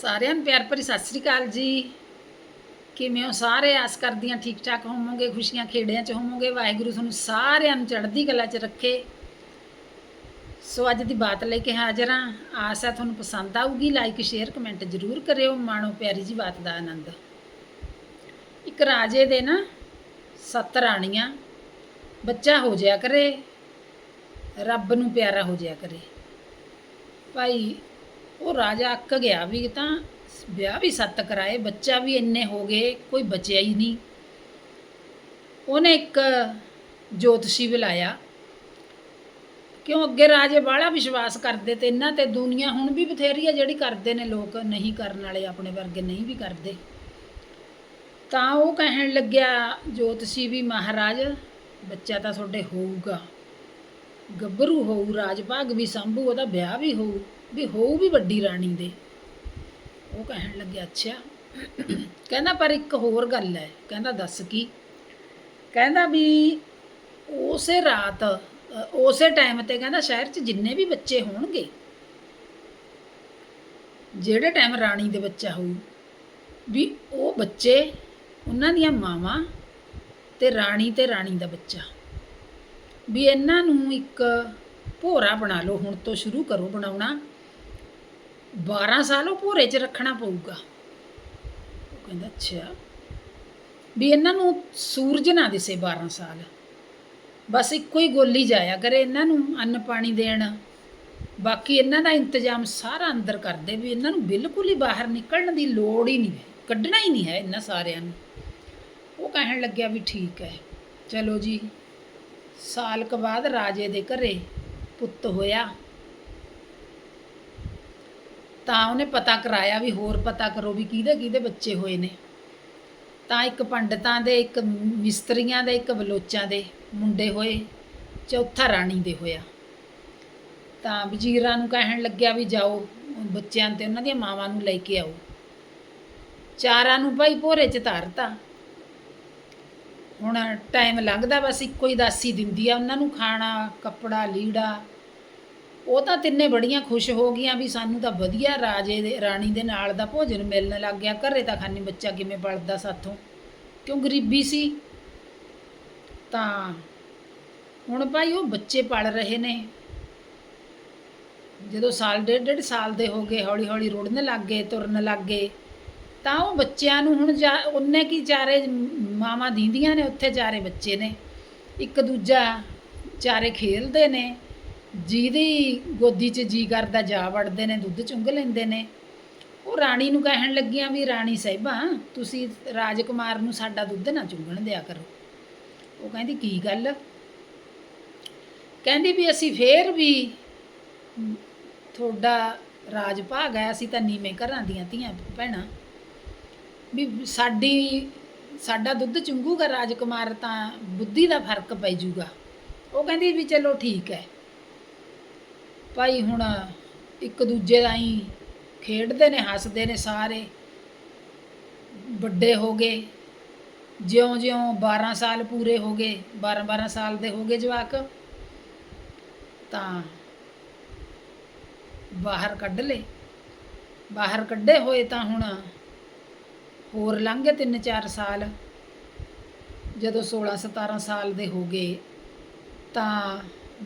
ਸਾਰਿਆਂ ਨੂੰ ਪਿਆਰ ਭਰੀ ਸਤਿ ਸ੍ਰੀ ਅਕਾਲ ਜੀ। ਕਿਵੇਂ ਹੋ ਸਾਰੇ? ਆਸ ਕਰਦੀਆਂ ਠੀਕ ਠਾਕ ਹੋਵੋਗੇ, ਖੁਸ਼ੀਆਂ ਖੇੜਿਆਂ 'ਚ ਹੋਵੋਗੇ। ਵਾਹਿਗੁਰੂ ਤੁਹਾਨੂੰ ਸਾਰਿਆਂ ਨੂੰ ਚੜ੍ਹਦੀ ਕਲਾ 'ਚ ਰੱਖੇ। ਸੋ ਅੱਜ ਦੀ ਬਾਤ ਲੈ ਕੇ ਹਾਜ਼ਰ ਹਾਂ। ਆਸ ਹੈ ਤੁਹਾਨੂੰ ਪਸੰਦ ਆਊਗੀ। ਲਾਈਕ ਸ਼ੇਅਰ ਕਮੈਂਟ ਜ਼ਰੂਰ ਕਰਿਓ। ਮਾਣੋ ਪਿਆਰੀ ਜੀ, ਬਾਤ ਦਾ ਆਨੰਦ। ਇੱਕ ਰਾਜੇ ਦੇ ਨਾ ਸੱਤ ਰਾਣੀਆਂ, ਬੱਚਾ ਹੋ ਜਾਇਆ ਕਰੇ, ਰੱਬ ਨੂੰ ਪਿਆਰਾ ਹੋ ਜਾਇਆ ਕਰੇ। ਭਾਈ ਉਹ ਰਾਜਾ ਅੱਕ ਗਿਆ ਵੀ ਤਾਂ ਵਿਆਹ ਵੀ ਸੱਤ ਕਰਾਏ, ਬੱਚਾ ਵੀ ਇੰਨੇ ਹੋ ਗਏ, ਕੋਈ ਬਚਿਆ ਹੀ ਨਹੀਂ। ਉਹਨੇ ਇੱਕ ਜੋਤਸ਼ੀ ਬੁਲਾਇਆ। ਕਿਉਂ ਅੱਗੇ ਰਾਜੇ ਬਾਹਲਾ ਵਿਸ਼ਵਾਸ ਕਰਦੇ ਤੇ ਇਹਨਾਂ ਤੇ ਦੁਨੀਆ ਹੁਣ ਵੀ ਬਥੇਰੀ ਆ ਜਿਹੜੀ ਕਰਦੇ ਨੇ ਲੋਕ, ਨਹੀਂ ਕਰਨ ਵਾਲੇ ਆਪਣੇ ਵਰਗੇ ਨਹੀਂ ਵੀ ਕਰਦੇ। ਤਾਂ ਉਹ ਕਹਿਣ ਲੱਗਿਆ ਜੋਤਸ਼ੀ ਵੀ ਮਹਾਰਾਜ, ਬੱਚਾ ਤਾਂ ਤੁਹਾਡੇ ਹੋਊਗਾ। ਗੱਭਰੂ ਹੋਊ ਰਾਜ ਭਾਗ ਵੀ ਸੰਭੂ, ਉਹਦਾ ਵਿਆਹ ਵੀ ਹੋਊ ਵੀ ਹੋਊ ਵੀ ਵੱਡੀ ਰਾਣੀ ਦੇ। ਉਹ ਕਹਿਣ ਲੱਗਿਆ, ਅੱਛਾ। ਕਹਿੰਦਾ, ਪਰ ਇੱਕ ਹੋਰ ਗੱਲ ਹੈ। ਕਹਿੰਦਾ, ਦੱਸ ਕੀ? ਕਹਿੰਦਾ ਵੀ ਉਸੇ ਰਾਤ ਉਸੇ ਟਾਈਮ ਤੇ ਕਹਿੰਦਾ, ਸ਼ਹਿਰ 'ਚ ਜਿੰਨੇ ਵੀ ਬੱਚੇ ਹੋਣਗੇ, ਜਿਹੜੇ ਟਾਈਮ ਰਾਣੀ ਦੇ ਬੱਚਾ ਹੋਊ, ਵੀ ਉਹ ਬੱਚੇ, ਉਹਨਾਂ ਦੀਆਂ ਮਾਵਾਂ ਤੇ ਰਾਣੀ ਤੇ ਰਾਣੀ ਦਾ ਬੱਚਾ। ਵੀ ਇਹਨਾਂ ਨੂੰ ਇੱਕ ਭੋਰਾ ਬਣਾ ਲਓ, ਹੁਣ ਤੋਂ ਸ਼ੁਰੂ ਕਰੋ ਬਣਾਉਣਾ। 12 ਸਾਲ ਉਹ ਭੋਰੇ 'ਚ ਰੱਖਣਾ ਪਊਗਾ। ਉਹ ਕਹਿੰਦਾ, ਅੱਛਾ। ਵੀ ਇਹਨਾਂ ਨੂੰ ਸੂਰਜ ਨਾ ਦਿਸੇ 12 ਸਾਲ। ਬਸ ਇੱਕੋ ਹੀ ਗੋਲੀ ਜਾਇਆ ਕਰੇ ਇਹਨਾਂ ਨੂੰ, ਅੰਨ ਪਾਣੀ ਦੇਣ। ਬਾਕੀ ਇਹਨਾਂ ਦਾ ਇੰਤਜ਼ਾਮ ਸਾਰਾ ਅੰਦਰ ਕਰਦੇ ਵੀ ਇਹਨਾਂ ਨੂੰ ਬਿਲਕੁਲ ਹੀ ਬਾਹਰ ਨਿਕਲਣ ਦੀ ਲੋੜ ਹੀ ਨਹੀਂ ਹੈ। ਕੱਢਣਾ ਹੀ ਨਹੀਂ ਹੈ ਇਹਨਾਂ ਸਾਰਿਆਂ ਨੂੰ। ਉਹ ਕਹਿਣ ਲੱਗਿਆ ਵੀ ਠੀਕ ਹੈ। ਚਲੋ ਜੀ ਸਾਲ ਕ ਬਾਅਦ ਰਾਜੇ ਦੇ ਘਰੇ ਪੁੱਤ ਹੋਇਆ। ਤਾਂ ਉਹਨੇ ਪਤਾ ਕਰਾਇਆ ਵੀ ਹੋਰ ਪਤਾ ਕਰੋ ਵੀ ਕਿਹਦੇ ਕਿਹਦੇ ਬੱਚੇ ਹੋਏ ਨੇ। ਤਾਂ ਇੱਕ ਪੰਡਤਾਂ ਦੇ, ਇੱਕ ਮਿਸਤਰੀਆਂ ਦੇ, ਇੱਕ ਬਲੋਚਾਂ ਦੇ ਮੁੰਡੇ ਹੋਏ, ਚੌਥਾ ਰਾਣੀ ਦੇ ਹੋਇਆ। ਤਾਂ ਵਜ਼ੀਰਾਂ ਨੂੰ ਕਹਿਣ ਲੱਗਿਆ ਵੀ ਜਾਓ, ਬੱਚਿਆਂ ਤੇ ਉਹਨਾਂ ਦੀਆਂ ਮਾਵਾਂ ਨੂੰ ਲੈ ਕੇ ਆਓ। ਚਾਰਾਂ ਨੂੰ ਭਾਈ ਭੋਰੇ ਚ ਧਰਤਾ। ਹੁਣ ਟਾਈਮ ਲੰਘਦਾ ਬਸ ਇੱਕੋ ਹੀ ਦਾਸੀ ਦਿੰਦੀ ਆ। ਉਹਨਾਂ ਨੂੰ ਖਾਣਾ, ਕੱਪੜਾ, ਲੀੜਾ, ਉਹ ਤਾਂ ਤਿੰਨੇ ਬੜੀਆਂ ਖੁਸ਼ ਹੋ ਗਈਆਂ ਵੀ ਸਾਨੂੰ ਤਾਂ ਵਧੀਆ ਰਾਜੇ ਦੇ, ਰਾਣੀ ਦੇ ਨਾਲ ਦਾ ਭੋਜਨ ਮਿਲਣ ਲੱਗ ਗਿਆ। ਘਰੇ ਤਾਂ ਖਾਨੀ ਬੱਚਾ ਕਿਵੇਂ ਪਲਦਾ ਸਾਥੋਂ? ਕਿਉਂ ਗਰੀਬੀ ਸੀ? ਤਾਂ ਹੁਣ ਭਾਈ ਉਹ ਬੱਚੇ ਪਲ ਰਹੇ ਨੇ। ਜਦੋਂ ਸਾਲ ਡੇਢ ਡੇਢ ਸਾਲ ਦੇ ਹੋ ਗਏ ਹੌਲੀ ਹੌਲੀ ਰੁੜਨ ਲੱਗ ਗਏ, ਤੁਰਨ ਲੱਗ ਗਏ। ਤਾਂ ਉਹ ਬੱਚਿਆਂ ਨੂੰ ਹੁਣ ਜਾ, ਉਹਨੇ ਕੀ ਚਾਰੇ ਮਾਵਾਂ ਦੀਂਦੀਆਂ ਨੇ, ਉੱਥੇ ਚਾਰੇ ਬੱਚੇ ਨੇ। ਇੱਕ ਦੂਜਾ ਚਾਰੇ ਖੇਲਦੇ ਨੇ। ਜਿਹਦੀ ਗੋਦੀ 'ਚ ਜੀ ਕਰਦਾ, ਜਾ ਵੜਦੇ ਨੇ, ਦੁੱਧ ਚੁੰਗ ਲੈਂਦੇ ਨੇ। ਉਹ ਰਾਣੀ ਨੂੰ ਕਹਿਣ ਲੱਗੀਆਂ ਵੀ, ਰਾਣੀ ਸਾਹਿਬਾਂ, ਤੁਸੀਂ ਰਾਜਕੁਮਾਰ ਨੂੰ ਸਾਡਾ ਦੁੱਧ ਨਾ ਚੁੰਗਣ ਦਿਆ ਕਰੋ। ਉਹ ਕਹਿੰਦੀ, ਕੀ ਗੱਲ? ਕਹਿੰਦੀ ਵੀ, ਅਸੀਂ ਫੇਰ ਵੀ ਤੁਹਾਡਾ ਰਾਜ ਭਾਗ ਹੈ, ਅਸੀਂ ਤਾਂ ਨੀਵੇਂ ਘਰਾਂ ਦੀਆਂ ਧੀਆਂ ਭੈਣਾਂ। ਵੀ ਸਾਡੀ, ਸਾਡਾ ਦੁੱਧ ਚੁੰਗੂਗਾ ਰਾਜਕੁਮਾਰ ਤਾਂ ਬੁੱਧੀ ਦਾ ਫ਼ਰਕ ਪੈ ਜਾਊਗਾ ਉਹ ਕਹਿੰਦੀ ਵੀ ਚਲੋ ਠੀਕ ਹੈ। ਭਾਈ ਹੁਣ ਇੱਕ ਦੂਜੇ ਦਾ ਹੀ ਖੇਡਦੇ ਨੇ, ਹੱਸਦੇ ਨੇ ਸਾਰੇ। ਵੱਡੇ ਹੋ ਗਏ। ਜਿਉਂ-ਜਿਉਂ 12 ਸਾਲ ਪੂਰੇ ਹੋ ਗਏ 12-12 ਸਾਲ ਦੇ ਹੋ ਗਏ ਜਵਾਕ। ਤਾਂ ਬਾਹਰ ਕੱਢ ਲਏ। ਬਾਹਰ ਕੱਢੇ ਹੋਏ ਤਾਂ ਹੁਣ ਹੋਰ ਲੰਘ ਗਏ 3-4 ਸਾਲ। ਜਦੋਂ 16-17 ਸਾਲ ਦੇ ਹੋ ਗਏ, ਤਾਂ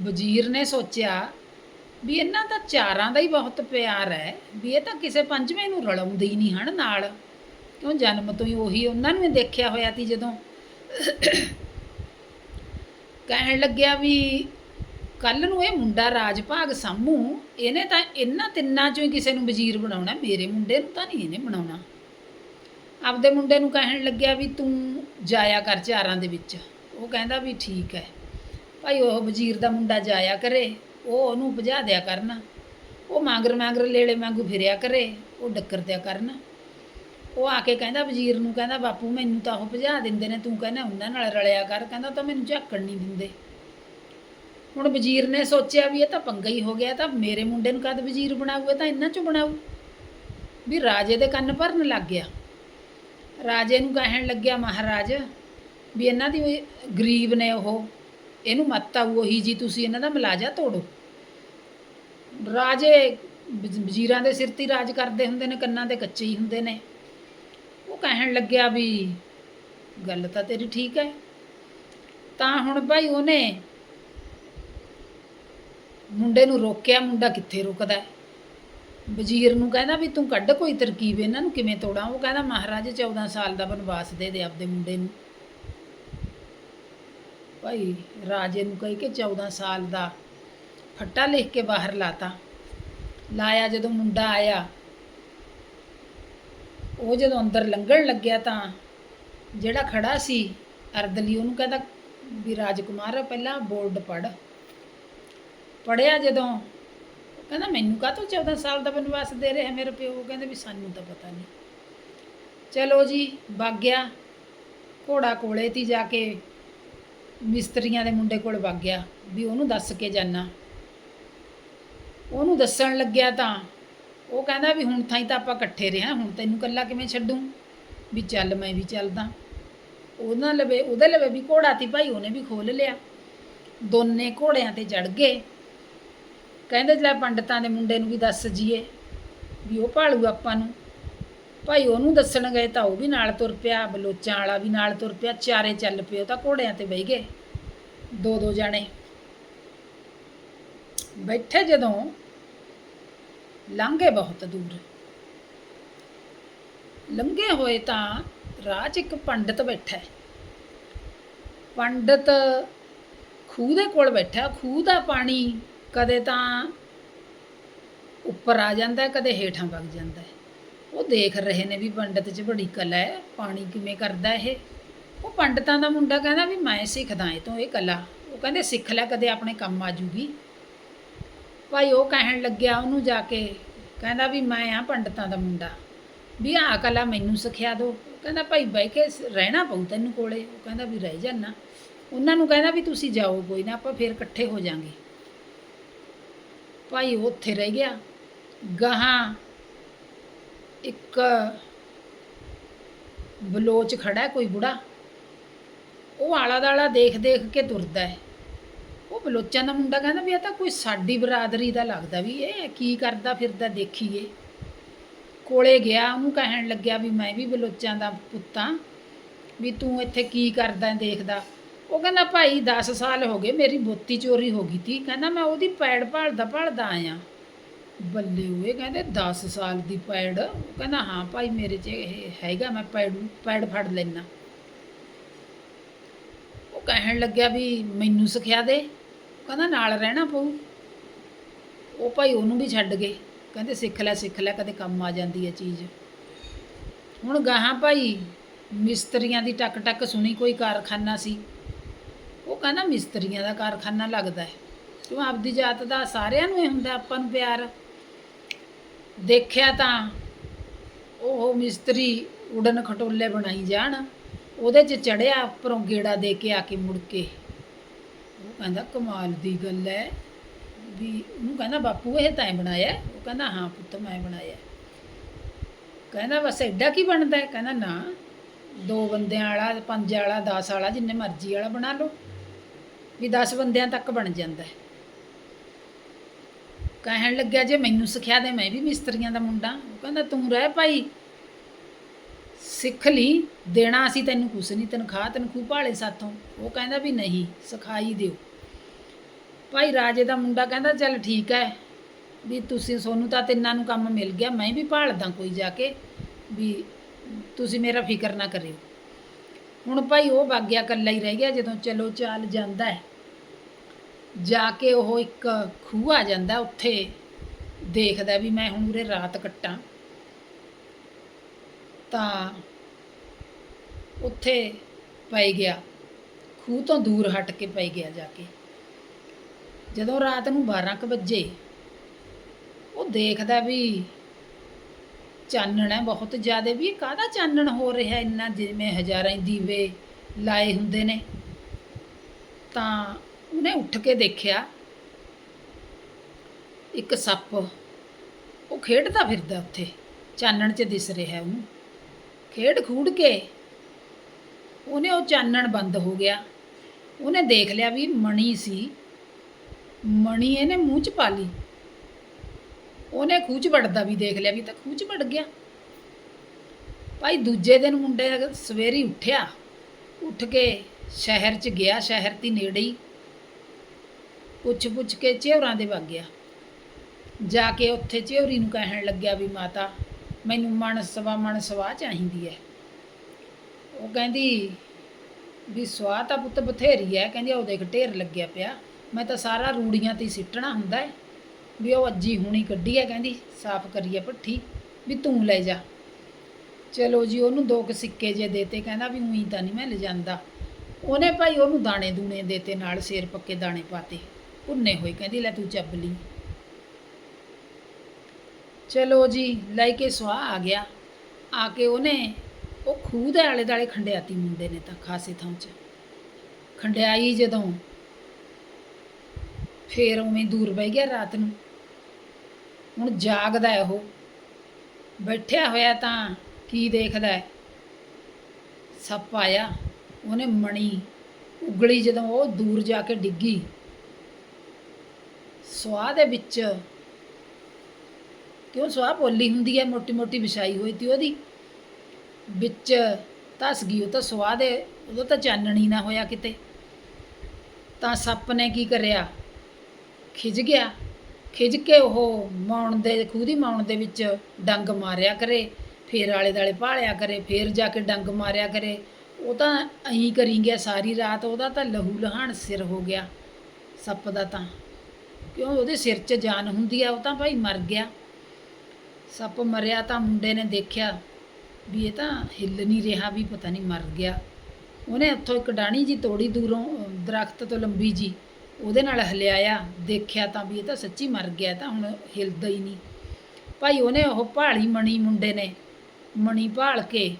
ਵਜ਼ੀਰ ਨੇ ਸੋਚਿਆ ਵੀ ਇਹਨਾਂ ਦਾ ਚਾਰਾਂ ਦਾ ਹੀ ਬਹੁਤ ਪਿਆਰ ਹੈ, ਵੀ ਇਹ ਤਾਂ ਕਿਸੇ ਪੰਜਵੇਂ ਨੂੰ ਰਲਾਉਂਦੇ ਹੀ ਨਹੀਂ ਹਨ ਨਾਲ। ਕਿਉਂ ਜਨਮ ਤੋਂ ਹੀ ਉਹੀ ਉਹਨਾਂ ਨੂੰ ਹੀ ਦੇਖਿਆ ਹੋਇਆ ਸੀ ਜਦੋਂ। ਕਹਿਣ ਲੱਗਿਆ ਵੀ ਕੱਲ ਨੂੰ ਇਹ ਮੁੰਡਾ ਰਾਜ ਭਾਗ ਸਾਮੂ ਇਹਨੇ ਤਾਂ ਇਹਨਾਂ ਤਿੰਨਾਂ ਚੋਂ ਹੀ ਕਿਸੇ ਨੂੰ ਵਜ਼ੀਰ ਬਣਾਉਣਾ, ਮੇਰੇ ਮੁੰਡੇ ਨੂੰ ਤਾਂ ਨਹੀਂ ਇਹਨੇ ਬਣਾਉਣਾ। ਆਪਦੇ ਮੁੰਡੇ ਨੂੰ ਕਹਿਣ ਲੱਗਿਆ ਵੀ ਤੂੰ ਜਾਇਆ ਕਰ ਚਾਰਾਂ ਦੇ ਵਿੱਚ। ਉਹ ਕਹਿੰਦਾ ਵੀ ਠੀਕ ਹੈ। ਭਾਈ ਉਹ ਵਜ਼ੀਰ ਦਾ ਮੁੰਡਾ ਜਾਇਆ ਕਰੇ, ਉਹ ਉਹਨੂੰ ਭਜਾ ਦਿਆ ਕਰਨ। ਉਹ ਮਾਂਗਰ ਮਾਂਗਰ ਲੇਲੇ ਵਾਂਗੂ ਫਿਰਿਆ ਕਰੇ, ਉਹ ਡੱਕਰ ਦਿਆ ਕਰਨ। ਉਹ ਆ ਕੇ ਕਹਿੰਦਾ ਵਜ਼ੀਰ ਨੂੰ ਕਹਿੰਦਾ, ਬਾਪੂ, ਮੈਨੂੰ ਤਾਂ ਉਹ ਭਜਾ ਦਿੰਦੇ ਨੇ, ਤੂੰ ਕਹਿੰਦਾ ਉਹਨਾਂ ਨਾਲ ਰਲਿਆ ਕਰ। ਕਹਿੰਦਾ ਤਾਂ ਮੈਨੂੰ ਝਾਕਣ ਨਹੀਂ ਦਿੰਦੇ। ਹੁਣ ਵਜ਼ੀਰ ਨੇ ਸੋਚਿਆ ਵੀ ਇਹ ਤਾਂ ਪੰਗਾ ਹੀ ਹੋ ਗਿਆ ਤਾਂ ਮੇਰੇ ਮੁੰਡੇ ਨੂੰ ਕਦ ਵਜ਼ੀਰ ਬਣਾਊਗਾ ਤਾਂ ਇਹਨਾਂ ਚੋਂ ਬਣਾਊ। ਵੀ ਰਾਜੇ ਦੇ ਕੰਨ ਭਰਨ ਲੱਗ ਗਿਆ। ਰਾਜੇ ਨੂੰ ਕਹਿਣ ਲੱਗਿਆ, ਮਹਾਰਾਜ, ਵੀ ਇਹਨਾਂ ਦੀ ਗਰੀਬ ਨੇ ਉਹ, ਇਹਨੂੰ ਮੱਤ ਆਊ ਉਹੀ ਜੀ, ਤੁਸੀਂ ਇਹਨਾਂ ਦਾ ਮਲਾਜਾ ਤੋੜੋ। ਰਾਜੇ ਵਜ਼ੀਰਾਂ ਦੇ ਸਿਰ ਤੇ ਰਾਜ ਕਰਦੇ ਹੁੰਦੇ ਨੇ, ਕੰਨਾਂ ਦੇ ਕੱਚੇ ਹੀ ਹੁੰਦੇ ਨੇ। ਉਹ ਕਹਿਣ ਲੱਗਿਆ ਵੀ, ਗੱਲ ਤਾਂ ਤੇਰੀ ਠੀਕ ਹੈ ਤਾਂ ਹੁਣ ਭਾਈ ਉਹਨੇ ਮੁੰਡੇ ਨੂੰ ਰੋਕਿਆ, ਮੁੰਡਾ ਕਿੱਥੇ ਰੁਕਦਾ ਹੈ? ਵਜ਼ੀਰ ਨੂੰ ਕਹਿੰਦਾ ਵੀ ਤੂੰ ਕੱਢ ਕੋਈ ਤਰਕੀਬ ਇਹਨਾਂ ਨੂੰ ਕਿਵੇਂ ਤੋੜਾਂ? ਉਹ ਕਹਿੰਦਾ ਮਹਾਰਾਜ 14 ਸਾਲ ਦਾ ਬਨਵਾਸ ਦੇ ਦੇ ਆਪਦੇ ਮੁੰਡੇ ਨੂੰ। ਭਾਈ ਰਾਜੇ ਨੂੰ ਕਹੀ ਕਿ 14 ਸਾਲ ਦਾ ਫੱਟਾ ਲਿਖ ਕੇ ਬਾਹਰ ਲਾਤਾ। ਲਾਇਆ ਜਦੋਂ ਮੁੰਡਾ ਆਇਆ, ਉਹ ਜਦੋਂ ਅੰਦਰ ਲੰਘਣ ਲੱਗਿਆ ਤਾਂ ਜਿਹੜਾ ਖੜਾ ਸੀ ਅਰਦਲੀ, ਉਹਨੂੰ ਕਹਿੰਦਾ ਵੀ ਰਾਜਕੁਮਾਰ, ਪਹਿਲਾਂ ਬੋਰਡ ਪੜ ਪੜਿਆ ਜਦੋਂ ਕਹਿੰਦਾ, ਮੈਨੂੰ ਕਾਹਤੋਂ 14 ਸਾਲ ਦਾ ਬਨਵਾਸ ਦੇ ਰਿਹਾ ਮੇਰੇ ਪਿਓ? ਕਹਿੰਦੇ ਵੀ, ਸਾਨੂੰ ਤਾਂ ਪਤਾ ਨਹੀਂ। ਚਲੋ ਜੀ, ਵਗ ਗਿਆ। ਘੋੜਾ ਕੋਲੇ ਤੀ ਜਾ ਕੇ ਮਿਸਤਰੀਆਂ ਦੇ ਮੁੰਡੇ ਕੋਲ ਵਗ ਗਿਆ ਵੀ ਉਹਨੂੰ ਦੱਸ ਕੇ ਜਾਣਾ ਉਹਨੂੰ ਦੱਸਣ ਲੱਗਿਆ ਤਾਂ ਉਹ ਕਹਿੰਦਾ ਵੀ, ਹੁਣ ਥਾਈ ਤਾਂ ਆਪਾਂ ਇਕੱਠੇ ਰਿਹਾ ਹੁਣ ਤੈਨੂੰ ਇਕੱਲਾ ਕਿਵੇਂ ਛੱਡੂੰ? ਵੀ ਚੱਲ ਮੈਂ ਵੀ ਚੱਲਦਾ। ਉਹਨਾਂ ਲਵੇ, ਉਹਦੇ ਲਵੇ ਵੀ ਘੋੜਾ ਤੀ ਭਾਈ ਉਹਨੇ ਵੀ ਖੋਲ ਲਿਆ। ਦੋਨੇ ਘੋੜਿਆਂ ਤੇ ਚੜ ਗਏ। ਕਹਿੰਦੇ ਲੈ ਪੰਡਤਾਂ ਦੇ ਮੁੰਡੇ ਨੂੰ ਵੀ ਦੱਸ ਜੀਏ ਵੀ ਉਹ ਭਾਲੂ ਆਪਾਂ ਨੂੰ। ਭਾਈ ਉਹਨੂੰ ਦੱਸਣ ਗਏ ਤਾਂ ਉਹ ਵੀ ਨਾਲ ਤੁਰ ਪਿਆ, ਬਲੋਚਾਂ ਵਾਲਾ ਵੀ ਨਾਲ ਤੁਰ ਪਿਆ, ਚਾਰੇ ਚੱਲ ਪਏ, ਉਹ ਤਾਂ ਘੋੜਿਆਂ ਤੇ ਬਹਿ ਗਏ, ਦੋ ਦੋ ਜਾਣੇ। ਬੈਠੇ ਜਦੋਂ ਲੰਘੇ ਬਹੁਤ ਦੂਰ। ਲੰਘੇ ਹੋਏ ਤਾਂ ਰਾਹ 'ਚ ਇੱਕ ਪੰਡਤ ਬੈਠਾ ਹੈ। ਪੰਡਤ ਖੂਹ ਦੇ ਕੋਲ ਬੈਠਾ, ਖੂਹ ਦਾ ਪਾਣੀ ਕਦੇ ਤਾਂ ਉੱਪਰ ਆ ਜਾਂਦਾ, ਕਦੇ ਹੇਠਾਂ ਵਗ ਜਾਂਦਾ। ਉਹ ਦੇਖ ਰਹੇ ਨੇ ਵੀ ਪੰਡਤ 'ਚ ਬੜੀ ਕਲਾ ਹੈ, ਪਾਣੀ ਕਿਵੇਂ ਕਰਦਾ ਇਹ। ਉਹ ਪੰਡਤਾਂ ਦਾ ਮੁੰਡਾ ਕਹਿੰਦਾ ਵੀ ਮੈਂ ਸਿੱਖਦਾ ਇਹ ਤੋਂ ਇਹ ਕਲਾ। ਉਹ ਕਹਿੰਦੇ, ਸਿੱਖ ਲੈ, ਕਦੇ ਆਪਣੇ ਕੰਮ ਆ ਜੂਗੀ। ਭਾਈ ਉਹ ਕਹਿਣ ਲੱਗਿਆ ਉਹਨੂੰ ਜਾ ਕੇ, ਕਹਿੰਦਾ ਵੀ ਮੈਂ ਆ ਪੰਡਤਾਂ ਦਾ ਮੁੰਡਾ। ਵੀ ਆਹ ਕਲਾ ਮੈਨੂੰ ਸਿਖਿਆ ਦਿਓ ਕਹਿੰਦਾ, ਭਾਈ ਬਹਿ ਕੇ ਰਹਿਣਾ ਪਊ ਤੈਨੂੰ ਕੋਲੇ। ਉਹ ਕਹਿੰਦਾ ਵੀ ਰਹਿ ਜਾਣਾ ਉਹਨਾਂ ਨੂੰ ਕਹਿੰਦਾ ਵੀ ਤੁਸੀਂ ਜਾਓ ਕੋਈ ਨਾ, ਆਪਾਂ ਫੇਰ ਇਕੱਠੇ ਹੋ ਜਾਾਂਗੇ। ਭਾਈ ਉਹ ਉੱਥੇ ਰਹਿ ਗਿਆ। ਗਾਹਾਂ ਇੱਕ ਬਲੋਚ ਖੜਾ ਕੋਈ ਬੁੜਾ। ਉਹ ਆਲਾ ਦਾਲਾ ਦੇਖ ਦੇਖ ਕੇ ਤੁਰਦਾ ਹੈ। ਉਹ ਬਲੋਚਾਂ ਦਾ ਮੁੰਡਾ ਕਹਿੰਦਾ ਵੀ ਇਹ ਤਾਂ ਕੋਈ ਸਾਡੀ ਬਰਾਦਰੀ ਦਾ ਲੱਗਦਾ ਵੀ ਇਹ ਕੀ ਕਰਦਾ ਫਿਰਦਾ ਦੇਖੀਏ। ਕੋਲੇ ਗਿਆ, ਉਹਨੂੰ ਕਹਿਣ ਲੱਗਿਆ ਵੀ ਮੈਂ ਵੀ ਬਲੋਚਾਂ ਦਾ ਪੁੱਤਾਂ ਵੀ ਤੂੰ ਇੱਥੇ ਕੀ ਕਰਦਾ ਦੇਖਦਾ। ਉਹ ਕਹਿੰਦਾ, ਭਾਈ 10 ਸਾਲ ਹੋ ਗਏ, ਮੇਰੀ ਬੋਤੀ ਚੋਰੀ ਹੋ ਗਈ ਤੀ। ਕਹਿੰਦਾ, ਮੈਂ ਉਹਦੀ ਪੈੜ ਭਾਲਦਾ ਭਾਲਦਾ ਆਇਆ। ਬੱਲੇ ਹੋਏ ਕਹਿੰਦੇ 10 ਸਾਲ ਦੀ ਪੈੜ। ਉਹ ਕਹਿੰਦਾ, ਹਾਂ ਭਾਈ, ਮੇਰੇ 'ਚ ਇਹ ਹੈਗਾ, ਮੈਂ ਪੈੜ ਪੈੜ ਫੜ ਲੈਣਾ ਉਹ ਕਹਿਣ ਲੱਗਿਆ ਵੀ, ਮੈਨੂੰ ਸਿਖਿਆ ਦੇ। ਕਹਿੰਦਾ, ਨਾਲ ਰਹਿਣਾ ਪਊ। ਉਹ ਭਾਈ ਉਹਨੂੰ ਵੀ ਛੱਡ ਗਏ। ਕਹਿੰਦੇ, ਸਿੱਖ ਲੈ ਸਿੱਖ ਲੈ, ਕਦੇ ਕੰਮ ਆ ਜਾਂਦੀ ਹੈ ਚੀਜ਼। ਹੁਣ ਗਾਹਾਂ ਭਾਈ ਮਿਸਤਰੀਆਂ ਦੀ ਟਕ ਟਕ ਸੁਣੀ, ਕੋਈ ਕਾਰਖਾਨਾ ਸੀ। ਉਹ ਕਹਿੰਦਾ ਮਿਸਤਰੀਆਂ ਦਾ ਕਾਰਖਾਨਾ ਲੱਗਦਾ ਹੈ। ਕਿਉਂ? ਆਪਦੀ ਜਾਤ ਦਾ ਸਾਰਿਆਂ ਨੂੰ ਇਹ ਹੁੰਦਾ, ਆਪਾਂ ਨੂੰ ਪਿਆਰ। ਦੇਖਿਆ ਤਾਂ ਉਹ ਮਿਸਤਰੀ ਉਡਨ ਖਟੋਲੇ ਬਣਾਈ ਜਾਣ, ਉਹਦੇ 'ਚ ਚੜਿਆ ਉੱਪਰੋਂ ਗੇੜਾ ਦੇ ਕੇ ਆ ਕੇ ਮੁੜ ਕੇ। ਉਹ ਕਹਿੰਦਾ, ਕਮਾਲ ਦੀ ਗੱਲ ਹੈ ਵੀ ਉਹਨੂੰ ਕਹਿੰਦਾ, ਬਾਪੂ ਇਹ ਤਾਂ ਬਣਾਇਆ ਉਹ ਕਹਿੰਦਾ, ਹਾਂ ਪੁੱਤ, ਮੈਂ ਬਣਾਇਆ ਕਹਿੰਦਾ, ਬਸ ਐਡਾ ਕੀ ਬਣਦਾ ਹੈ? ਕਹਿੰਦਾ, ਨਾ, ਦੋ ਬੰਦਿਆਂ ਵਾਲਾ, ਪੰਜ ਵਾਲਾ 10 ਵਾਲਾ, ਜਿੰਨੇ ਮਰਜ਼ੀ ਵਾਲਾ ਬਣਾ ਲਓ। ਵੀ 10 ਬੰਦਿਆਂ ਤੱਕ ਬਣ ਜਾਂਦਾ ਹੈ। ਕਹਿਣ ਲੱਗਿਆ ਜੇ ਮੈਨੂੰ ਸਿਖਿਆ ਦੇ, ਮੈਂ ਵੀ ਮਿਸਤਰੀਆਂ ਦਾ ਮੁੰਡਾ। ਉਹ ਕਹਿੰਦਾ, ਤੂੰ ਰਹਿ ਭਾਈ। ਸਿੱਖ ਲਈ। ਦੇਣਾ ਅਸੀਂ ਤੈਨੂੰ ਕੁਛ ਨਹੀਂ, ਤਨਖਾਹ ਤਨਖੂ ਭਾਲੇ ਸਾਥੋਂ। ਉਹ ਕਹਿੰਦਾ ਵੀ ਨਹੀਂ, ਸਿਖਾਈ ਦਿਓ। ਭਾਈ ਰਾਜੇ ਦਾ ਮੁੰਡਾ ਕਹਿੰਦਾ, ਚੱਲ ਠੀਕ ਹੈ। ਵੀ ਤੁਸੀਂ, ਸੋਨੂੰ ਤਾਂ ਤਿੰਨਾਂ ਨੂੰ ਕੰਮ ਮਿਲ ਗਿਆ। ਮੈਂ ਵੀ ਭਾਲਦਾ ਕੋਈ ਜਾ ਕੇ। ਵੀ ਤੁਸੀਂ ਮੇਰਾ ਫਿਕਰ ਨਾ ਕਰਿਓ। ਹੁਣ ਭਾਈ ਉਹ ਵਗ ਗਿਆ ਇਕੱਲਾ ਹੀ ਰਹਿ ਗਿਆ, ਜਦੋਂ ਚਲੋ ਚਾਲ ਜਾਂਦਾ ਹੈ। ਜਾ ਕੇ ਉਹ ਇੱਕ ਖੂਹ ਆ ਜਾਂਦਾ ਉੱਥੇ, ਦੇਖਦਾ ਵੀ ਮੈਂ ਹੁਣ ਉਰੇ ਰਾਤ ਕੱਟਾਂ। ਤਾਂ ਉੱਥੇ ਪੈ ਗਿਆ। ਖੂਹ ਤੋਂ ਦੂਰ ਹਟ ਕੇ ਪੈ ਗਿਆ ਜਾ ਕੇ। ਜਦੋਂ ਰਾਤ ਨੂੰ 12 ਕੁ ਵਜੇ, ਉਹ ਦੇਖਦਾ ਵੀ ਚਾਨਣ ਹੈ ਬਹੁਤ ਜ਼ਿਆਦਾ। ਵੀ ਕਾਹਦਾ ਚਾਨਣ ਹੋ ਰਿਹਾ ਇੰਨਾ ਜਿਵੇਂ ਹਜ਼ਾਰਾਂ ਹੀ ਦੀਵੇ ਲਾਏ ਹੁੰਦੇ ਨੇ। ਤਾਂ ਉਹਨੇ ਉੱਠ ਕੇ ਦੇਖਿਆ, ਇੱਕ ਸੱਪ, ਉਹ ਖੇਡਦਾ ਫਿਰਦਾ ਉੱਥੇ, ਚਾਨਣ 'ਚ ਦਿਸ ਰਿਹਾ ਉਹਨੂੰ। ਖੇਡ ਖੂਡ ਕੇ ਉਹਨੇ ਉਹ ਚਾਨਣ ਬੰਦ ਹੋ ਗਿਆ। ਉਹਨੇ ਦੇਖ ਲਿਆ ਵੀ ਮਣੀ ਸੀ, ਮਣੀ ਇਹਨੇ ਮੂੰਹ 'ਚ ਪਾ ਲਈ। ਉਹਨੇ ਖੂਹ 'ਚ ਵੜਦਾ ਵੀ ਦੇਖ ਲਿਆ ਵੀ ਤਾਂ ਖੂਹ 'ਚ ਵੜ ਗਿਆ। ਭਾਈ ਦੂਜੇ ਦਿਨ ਮੁੰਡੇ ਸਵੇਰੇ ਉੱਠਿਆ, ਉੱਠ ਕੇ ਸ਼ਹਿਰ 'ਚ ਗਿਆ, ਸ਼ਹਿਰ ਦੀ ਨੇੜੇ ਹੀ। ਪੁੱਛ ਪੁੱਛ ਕੇ ਝਿਉਰਾਂ ਦੇ ਵਗ ਗਿਆ। ਜਾ ਕੇ ਉੱਥੇ ਝਿਉਰੀ ਨੂੰ ਕਹਿਣ ਲੱਗਿਆ ਵੀ, ਮਾਤਾ, ਮੈਨੂੰ ਮਣ ਸਵਾ ਮਣ ਸਵਾ ਚਾਹੀਦੀ ਹੈ ਉਹ ਕਹਿੰਦੀ ਵੀ ਸਵਾਹ ਤਾਂ ਪੁੱਤ ਬਥੇਰੀ ਹੈ ਕਹਿੰਦੀ ਉਹ ਦੇਖ ਢੇਰ ਲੱਗਿਆ ਪਿਆ। ਮੈਂ ਤਾਂ ਸਾਰਾ ਰੂੜੀਆਂ ਤੇ ਹੀ ਸਿੱਟਣਾ ਹੁੰਦਾ ਹੈ ਵੀ ਉਹ ਅੱਜੀ ਹੁਣੀ ਕੱਢੀ ਹੈ ਕਹਿੰਦੀ, ਸਾਫ਼ ਕਰੀਏ ਭੱਠੀ, ਵੀ ਤੂੰ ਲੈ ਜਾ। ਚਲੋ ਜੀ, ਉਹਨੂੰ ਦੋ ਕੁ ਸਿੱਕੇ ਜੇ ਦੇਤੇ। ਕਹਿੰਦਾ ਵੀ, ਉਹੀ ਤਾਂ ਨਹੀਂ ਮੈਂ ਲਿਜਾਂਦਾ। ਉਹਨੇ ਭਾਈ ਉਹਨੂੰ ਦਾਣੇ ਦੂਣੇ ਦੇਤੇ, ਨਾਲ ਸੇਰ ਪੱਕੇ ਦਾਣੇ ਪਾਤੇ। ਭੁੰਨੇ ਹੋਏ, ਕਹਿੰਦੀ, ਲੈ ਤੂੰ ਚੱਬ ਲਈ। ਚਲੋ ਜੀ, ਲੈ ਕੇ ਸੁਆਹ ਆ ਗਿਆ। ਆ ਕੇ ਉਹਨੇ, ਉਹ ਖੂਹ ਦੇ ਆਲੇ ਦਾਲੇ ਖੰਡਿਆਤੀ ਮੁੰਡੇ ਨੇ ਤਾਂ, ਖਾਸੇ ਥਾਂ 'ਚ। ਖੰਡਿਆਈ ਜਦੋਂ ਫੇਰ ਉਵੇਂ ਦੂਰ ਬਹਿ ਗਿਆ ਰਾਤ ਨੂੰ। ਹੁਣ ਜਾਗਦਾ ਉਹ। ਬੈਠਿਆ ਹੋਇਆ ਤਾਂ ਕੀ ਦੇਖਦਾ ਸੱਪ ਆਇਆ, ਉਹਨੇ ਮਣੀ ਉਗਲੀ ਜਦੋਂ ਉਹ ਦੂਰ ਜਾ ਕੇ ਡਿੱਗੀ। ਸਵਾਹ ਦੇ ਵਿੱਚ। ਕਿਉਂ ਸਵਾਹ ਪੋਲੀ ਹੁੰਦੀ ਹੈ? ਮੋਟੀ ਮੋਟੀ ਵਿਛਾਈ ਹੋਈ ਤੀ ਉਹਦੀ। ਵਿੱਚ ਧਸ ਗਈ, ਉਹ ਤਾਂ ਸਵਾਹ ਦੇ, ਉਦੋਂ ਤਾਂ ਚਾਨਣੀ ਨਾ ਹੋਇਆ ਕਿਤੇ। ਤਾਂ ਸੱਪ ਨੇ ਕੀ ਕਰਿਆ? ਖਿੱਚ ਗਿਆ। ਖਿੱਚ ਕੇ ਉਹ ਮੌਣ ਦੇ, ਖੂਹ ਦੀ ਮੌਣ ਦੇ ਵਿੱਚ ਡੰਗ ਮਾਰਿਆ ਕਰੇ, ਫੇਰ ਆਲੇ ਦਾਲੇ ਭਾਲਿਆ ਕਰੇ, ਫੇਰ ਜਾ ਕੇ ਡੰਗ ਮਾਰਿਆ ਕਰੇ। ਉਹ ਤਾਂ ਐਂ ਕਰੀ ਗਿਆ ਸਾਰੀ ਰਾਤ, ਉਹਦਾ ਤਾਂ ਲਹੂ ਲਹਾਨ ਸਿਰ ਹੋ ਗਿਆ ਸੱਪ ਦਾ ਤਾਂ। ਕਿਉਂ ਉਹਦੇ ਸਿਰ 'ਚ ਜਾਨ ਹੁੰਦੀ ਆ ਉਹ ਤਾਂ ਭਾਈ ਮਰ ਗਿਆ। ਸੱਪ ਮਰਿਆ ਤਾਂ ਮੁੰਡੇ ਨੇ ਦੇਖਿਆ ਵੀ ਇਹ ਤਾਂ ਹਿੱਲ ਨਹੀਂ ਰਿਹਾ ਵੀ ਪਤਾ ਨਹੀਂ ਮਰ ਗਿਆ। ਉਹਨੇ ਉੱਥੋਂ ਇੱਕ ਡਾਣੀ ਜੀ ਤੋੜੀ ਦੂਰੋਂ ਅਹ, ਦਰਖਤ ਤੋਂ ਲੰਬੀ ਜੀ ਉਹਦੇ ਨਾਲ ਹਲਿਆਇਆ ਦੇਖਿਆ ਤਾਂ ਵੀ ਇਹ ਤਾਂ ਸੱਚੀ ਮਰ ਗਿਆ ਤਾਂ ਹੁਣ ਹਿਲਦਾ ਹੀ ਨਹੀਂ। ਭਾਈ ਉਹਨੇ ਉਹ ਭਾਲੀ ਮਣੀ ਮੁੰਡੇ ਨੇ ਮਣੀ ਭਾਲ ਕੇ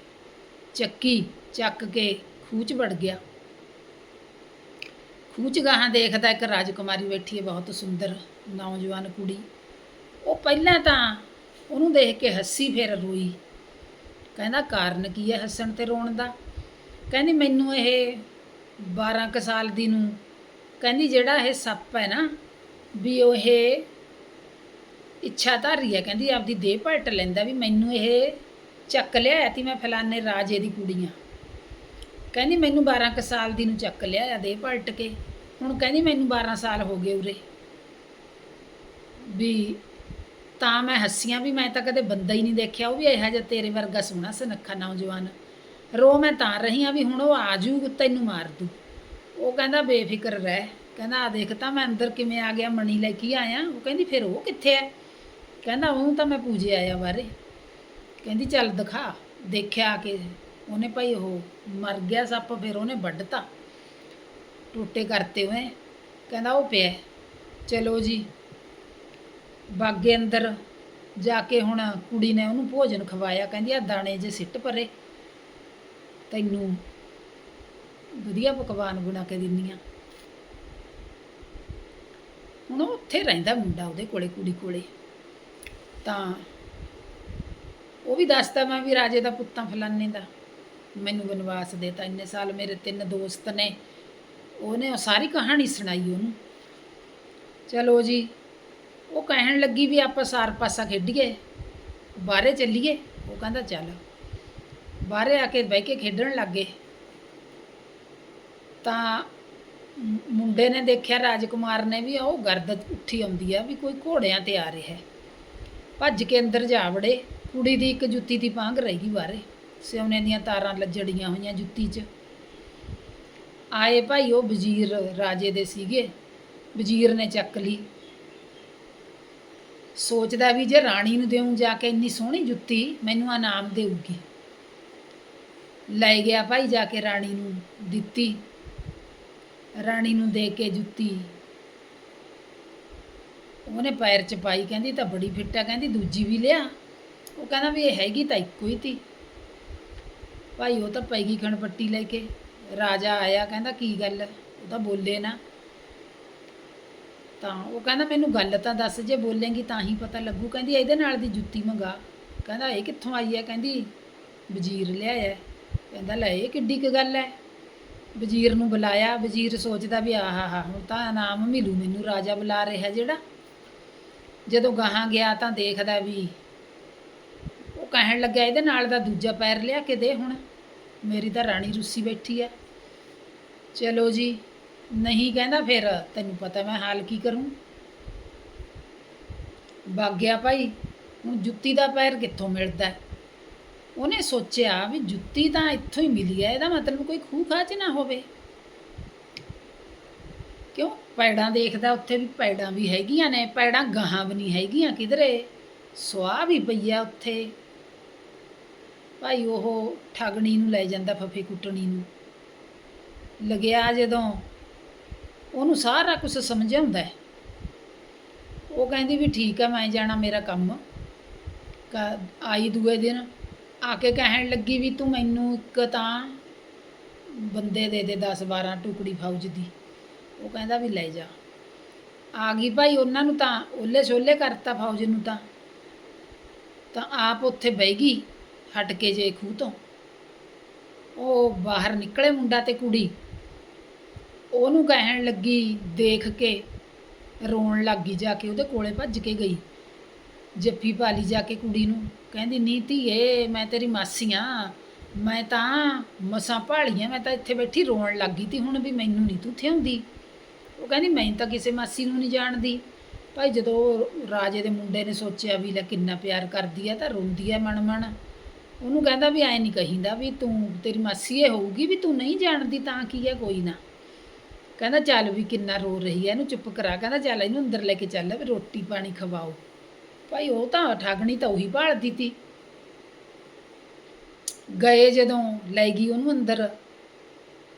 ਚੱਕੀ ਚੱਕ ਕੇ ਖੂਹ 'ਚ ਵੜ ਗਿਆ। ਖੂਹ ਗਾਹਾਂ ਦੇਖਦਾ ਇੱਕ ਰਾਜਕੁਮਾਰੀ ਬੈਠੀ ਹੈ ਬਹੁਤ ਸੁੰਦਰ ਨੌਜਵਾਨ ਕੁੜੀ। ਉਹ ਪਹਿਲਾਂ ਤਾਂ ਉਹਨੂੰ ਦੇਖ ਕੇ ਹੱਸੀ ਫਿਰ ਰੋਈ। ਕਹਿੰਦਾ, ਕਾਰਨ ਕੀ ਹੈ ਹੱਸਣ ਤੇ ਰੋਣ ਦਾ? ਕਹਿੰਦੀ, ਮੈਨੂੰ ਇਹ 12 ਕੁ ਸਾਲ ਦੀ ਨੂੰ। ਕਹਿੰਦੀ, ਜਿਹੜਾ ਇਹ ਸੱਪ ਹੈ ਨਾ, ਵੀ ਉਹ ਇਹ ਇੱਛਾ ਧਾਰੀ ਹੈ। ਕਹਿੰਦੀ, ਆਪਦੀ ਦੇਹ ਪਲਟ ਲੈਂਦਾ ਵੀ ਮੈਨੂੰ ਇਹ ਚੱਕ ਲਿਆ ਤੀ ਮੈਂ ਫਲਾਣੇ ਰਾਜੇ ਦੀ ਕੁੜੀਆਂ ਕਹਿੰਦੀ ਮੈਨੂੰ 12 ਕੁ ਸਾਲ ਦੀ ਨੂੰ ਚੱਕ ਲਿਆ ਆ, ਦੇ ਪਲਟ ਕੇ। ਹੁਣ ਕਹਿੰਦੀ ਮੈਨੂੰ 12 ਸਾਲ ਹੋ ਗਏ ਉਰੇ। ਵੀ ਤਾਂ ਮੈਂ ਹੱਸੀਆਂ ਵੀ ਮੈਂ ਤਾਂ ਕਦੇ ਬੰਦਾ ਹੀ ਨਹੀਂ ਦੇਖਿਆ, ਉਹ ਵੀ ਇਹੋ ਜਿਹਾ ਤੇਰੇ ਵਰਗਾ ਸੋਹਣਾ ਸੁਨੱਖਾ ਨੌਜਵਾਨ। ਰੋ ਮੈਂ ਤਾਂ ਰਹੀ ਆ ਵੀ ਹੁਣ ਉਹ ਆ ਜੂ ਤੈਨੂੰ ਮਾਰ ਦੂ। ਉਹ ਕਹਿੰਦਾ ਬੇਫਿਕਰ ਰਹਿ। ਕਹਿੰਦਾ ਆ ਦੇਖ ਤਾਂ ਮੈਂ ਅੰਦਰ ਕਿਵੇਂ ਆ ਗਿਆ, ਮਣੀ ਲੈ ਕੇ ਆਇਆ। ਉਹ ਕਹਿੰਦੀ, ਫਿਰ ਉਹ ਕਿੱਥੇ ਹੈ ਕਹਿੰਦਾ ਉਹ ਤਾਂ ਮੈਂ ਪੂਜੇ ਆਇਆ ਬਾਰੇ। ਕਹਿੰਦੀ, ਚੱਲ ਦਿਖਾ, ਦੇਖਿਆ ਆ ਕੇ ਉਹਨੇ ਭਾਈ ਉਹ ਮਰ ਗਿਆ ਸੱਪ, ਫਿਰ ਉਹਨੇ ਵੱਢਤਾ। ਟੋਟੇ ਕਰਤੇ ਹੋਏ ਕਹਿੰਦਾ ਉਹ ਪਿਆ ਚਲੋ ਜੀ, ਬਾਗੇ ਅੰਦਰ ਜਾ ਕੇ ਹੁਣ ਕੁੜੀ ਨੇ ਉਹਨੂੰ ਭੋਜਨ ਖਵਾਇਆ। ਕਹਿੰਦੀ ਆ ਦਾਣੇ ਜੇ ਸਿੱਟ ਪਰੇ। ਤੈਨੂੰ ਵਧੀਆ ਪਕਵਾਨ ਬਣਾ ਕੇ ਦਿੰਨੀਆਂ ਹੁਣ ਉਹ ਉੱਥੇ ਰਹਿੰਦਾ ਮੁੰਡਾ ਉਹਦੇ ਕੋਲੇ, ਕੁੜੀ ਕੋਲੇ। ਤਾਂ ਉਹ ਵੀ ਦੱਸਦਾ ਮੈਂ ਵੀ ਰਾਜੇ ਦਾ ਪੁੱਤਾਂ ਫਲਾਨੇ ਦਾ। ਮੈਨੂੰ ਬਨਵਾਸ ਦੇਤਾ। ਇੰਨੇ ਸਾਲ ਮੇਰੇ ਤਿੰਨ ਦੋਸਤ ਨੇ। ਉਹਨੇ ਉਹ ਸਾਰੀ ਕਹਾਣੀ ਸੁਣਾਈ ਉਹਨੂੰ। ਚਲੋ ਜੀ, ਉਹ ਕਹਿਣ ਲੱਗੀ ਵੀ ਆਪਾਂ ਸਾਰ ਪਾਸਾ ਖੇਡੀਏ, ਬਾਹਰੇ ਚੱਲੀਏ। ਉਹ ਕਹਿੰਦਾ, ਚੱਲ। ਬਾਹਰੇ ਆ ਕੇ ਬਹਿ ਕੇ ਖੇਡਣ ਲੱਗੇ। ਤਾਂ ਮੁੰਡੇ ਨੇ ਦੇਖਿਆ ਰਾਜਕੁਮਾਰ ਨੇ ਵੀ, ਉਹ ਗਰਦ ਉੱਠੀ ਆਉਂਦੀ ਆ ਵੀ ਕੋਈ ਘੋੜਿਆਂ ਤੇ ਆ ਰਿਹਾ। ਹੈ ਭੱਜ ਕੇ ਅੰਦਰ ਜਾ ਵੜੇ। ਕੁੜੀ ਦੀ ਇੱਕ ਜੁੱਤੀ ਦੀ ਪਾਂਗ ਰਹੀ ਗਈ ਬਾਹਰੇ। ਸਿਉਨੇ ਦੀਆਂ ਤਾਰਾਂ ਲੱਜੜੀਆਂ ਹੋਈਆਂ ਜੁੱਤੀ 'ਚ। ਆਏ ਭਾਈ ਉਹ ਵਜ਼ੀਰ ਰਾਜੇ ਦੇ ਸੀਗੇ। ਵਜ਼ੀਰ ਨੇ ਚੱਕ ਲਈ। ਸੋਚਦਾ ਵੀ ਜੇ ਰਾਣੀ ਨੂੰ ਦੇਉਂ ਜਾ ਕੇ ਇੰਨੀ ਸੋਹਣੀ ਜੁੱਤੀ, ਮੈਨੂੰ ਇਨਾਮ ਦੇਊਗੀ। ਲੈ ਗਿਆ ਭਾਈ ਜਾ ਕੇ ਰਾਣੀ ਨੂੰ ਦਿੱਤੀ। ਰਾਣੀ ਨੂੰ ਦੇ ਕੇ ਜੁੱਤੀ। ਉਹਨੇ ਪੈਰ 'ਚ ਪਾਈ, ਕਹਿੰਦੀ ਤਾਂ ਬੜੀ ਫਿੱਟ ਆ, ਕਹਿੰਦੀ ਦੂਜੀ ਵੀ ਲਿਆ। ਉਹ ਕਹਿੰਦਾ ਵੀ ਇਹ ਹੈਗੀ ਤਾਂ ਇੱਕੋ ਹੀ ਤੀ। ਭਾਈ ਉਹ ਤਾਂ ਪੈ ਗਈ ਖਣਪੱਟੀ ਲੈ ਕੇ, ਰਾਜਾ ਆਇਆ, ਕਹਿੰਦਾ ਕੀ ਗੱਲ? ਉਹ ਤਾਂ ਬੋਲੇ ਨਾ। ਤਾਂ ਉਹ ਕਹਿੰਦਾ ਮੈਨੂੰ ਗੱਲ ਤਾਂ ਦੱਸ, ਜੇ ਬੋਲੇਂਗੀ ਤਾਂ ਹੀ ਪਤਾ ਲੱਗੂ। ਕਹਿੰਦੀ ਇਹਦੇ ਨਾਲ ਦੀ ਜੁੱਤੀ ਮੰਗਾ। ਕਹਿੰਦਾ ਇਹ ਕਿੱਥੋਂ ਆਈ ਹੈ? ਕਹਿੰਦੀ ਵਜ਼ੀਰ ਲਿਆਇਆ। ਕਹਿੰਦਾ ਲੈ ਇਹ ਕਿੱਡੀ ਕੁ ਗੱਲ ਹੈ। ਵਜ਼ੀਰ ਨੂੰ ਬੁਲਾਇਆ। ਵਜ਼ੀਰ ਸੋਚਦਾ ਵੀ ਆਹਾ ਹਾ ਹੁਣ ਤਾਂ ਇਨਾਮ ਮਿਲੂ ਮੈਨੂੰ, ਰਾਜਾ ਬੁਲਾ ਰਿਹਾ ਜਿਹੜਾ। ਜਦੋਂ ਗਾਹਾਂ ਗਿਆ ਤਾਂ ਦੇਖਦਾ ਵੀ ਕਹਿਣ ਲੱਗਿਆ ਇਹਦੇ ਨਾਲ ਦਾ ਦੂਜਾ ਪੈਰ ਲਿਆ ਕੇ ਦੇ ਹੁਣ। ਮੇਰੀ ਤਾਂ ਰਾਣੀ ਰੁੱਸੀ ਬੈਠੀ ਆ ਚਲੋ ਜੀ, ਨਹੀਂ ਕਹਿੰਦਾ ਫਿਰ, ਤੈਨੂੰ ਪਤਾ ਮੈਂ ਹਾਲ ਕੀ ਕਰੂੰ? ਵਗ ਗਿਆ ਭਾਈ, ਹੁਣ ਜੁੱਤੀ ਦਾ ਪੈਰ ਕਿੱਥੋਂ ਮਿਲਦਾ? ਉਹਨੇ ਸੋਚਿਆ ਵੀ ਜੁੱਤੀ ਤਾਂ ਇੱਥੋਂ ਹੀ ਮਿਲੀ ਹੈ ਇਹਦਾ ਮਤਲਬ ਕੋਈ ਖੂਹ ਖਾਹ 'ਚ ਨਾ ਹੋਵੇ। ਕਿਉਂ? ਪੈੜਾਂ ਦੇਖਦਾ ਉੱਥੇ ਵੀ ਪੈੜਾਂ ਵੀ ਹੈਗੀਆਂ ਨੇ, ਪੈੜਾਂ ਗਾਹਾਂ ਵੀ ਨਹੀਂ ਹੈਗੀਆਂ ਕਿਧਰੇ। ਸੁਆਹ ਵੀ ਪਈ ਆ ਉੱਥੇ। ਭਾਈ ਉਹ ਠਗਣੀ ਨੂੰ ਲੈ ਜਾਂਦਾ ਫਫੇ ਕੁੱਟਣੀ ਨੂੰ। ਲਗਿਆ ਜਦੋਂ ਉਹਨੂੰ ਸਾਰਾ ਕੁਝ ਸਮਝ ਆਉਂਦਾ ਉਹ ਕਹਿੰਦੀ ਵੀ ਠੀਕ ਹੈ ਮੈਂ ਜਾਣਾ ਮੇਰਾ ਕੰਮ। ਕ- ਆਈ ਦੂਏ ਦਿਨ ਆ ਕੇ ਕਹਿਣ ਲੱਗੀ ਵੀ ਤੂੰ ਮੈਨੂੰ ਇੱਕ ਤਾਂ ਬੰਦੇ ਦੇ ਦੇ 10 12 ਟੁਕੜੀ ਫੌਜ ਦੀ। ਉਹ ਕਹਿੰਦਾ ਵੀ ਲੈ ਜਾ। ਆ ਗਈ ਭਾਈ ਉਹਨਾਂ ਨੂੰ ਤਾਂ ਓਲੇ ਛੋਲੇ ਕਰਤਾ ਫੌਜ ਨੂੰ ਤਾਂ। ਤਾਂ ਆਪ ਉੱਥੇ ਬਹਿ ਗਈ। ਹਟ ਕੇ ਜੇ ਖੂਹ ਤੋਂ। ਉਹ ਬਾਹਰ ਨਿਕਲੇ ਮੁੰਡਾ ਤੇ ਕੁੜੀ। ਉਹਨੂੰ ਕਹਿਣ ਲੱਗੀ, ਦੇਖ ਕੇ ਰੋਣ ਲੱਗੀ ਜਾ ਕੇ, ਉਹਦੇ ਕੋਲੇ ਭੱਜ ਕੇ ਗਈ। ਜੱਫੀ ਪਾ ਲਈ ਜਾ ਕੇ ਕੁੜੀ ਨੂੰ, ਕਹਿੰਦੀ, ਨੀ ਧੀਏ, ਮੈਂ ਤੇਰੀ ਮਾਸੀ ਆਂ। ਮੈਂ ਤਾਂ ਮਸਾਂ ਭਾਲੀਆਂ, ਮੈਂ ਤਾਂ ਇੱਥੇ ਬੈਠੀ ਰੋਣ ਲੱਗੀ ਤੀ, ਹੁਣ ਵੀ ਮੈਨੂੰ ਨਹੀਂ ਤੂੰ ਥਿਆਉਂਦੀ ਉਹ ਕਹਿੰਦੀ, ਮੈਂ ਤਾਂ ਕਿਸੇ ਮਾਸੀ ਨੂੰ ਨਹੀਂ ਜਾਣਦੀ। ਭਾਈ ਜਦੋਂ ਰਾਜੇ ਦੇ ਮੁੰਡੇ ਨੇ ਸੋਚਿਆ ਵੀ ਲੈ ਕਿੰਨਾ ਪਿਆਰ ਕਰਦੀ ਆ, ਤਾਂ ਰੋਂਦੀ ਆ ਮਨ ਮਨ ਉਹਨੂੰ ਕਹਿੰਦਾ ਵੀ ਐ ਨਹੀਂ ਕਹੀਂਦਾ ਵੀ ਤੂੰ, ਤੇਰੀ ਮਾਸੀ ਇਹ ਹੋਊਗੀ ਵੀ ਤੂੰ ਨਹੀਂ ਜਾਣਦੀ ਤਾਂ ਕੀ ਹੈ ਕੋਈ ਨਾ। ਕਹਿੰਦਾ ਚੱਲ ਵੀ ਕਿੰਨਾ ਰੋ ਰਹੀ ਹੈ, ਇਹਨੂੰ ਚੁੱਪ ਕਰਾ। ਕਹਿੰਦਾ ਚੱਲ ਇਹਨੂੰ ਅੰਦਰ ਲੈ ਕੇ ਚੱਲ, ਵੀ ਰੋਟੀ ਪਾਣੀ ਖਵਾਓ। ਭਾਈ ਉਹ ਤਾਂ ਠਾਗਣੀ ਤਾਂ ਉਹੀ ਭਾਲਦੀ ਤੀ। ਗਏ ਜਦੋਂ ਲੈ ਗਈ ਉਹਨੂੰ ਅੰਦਰ,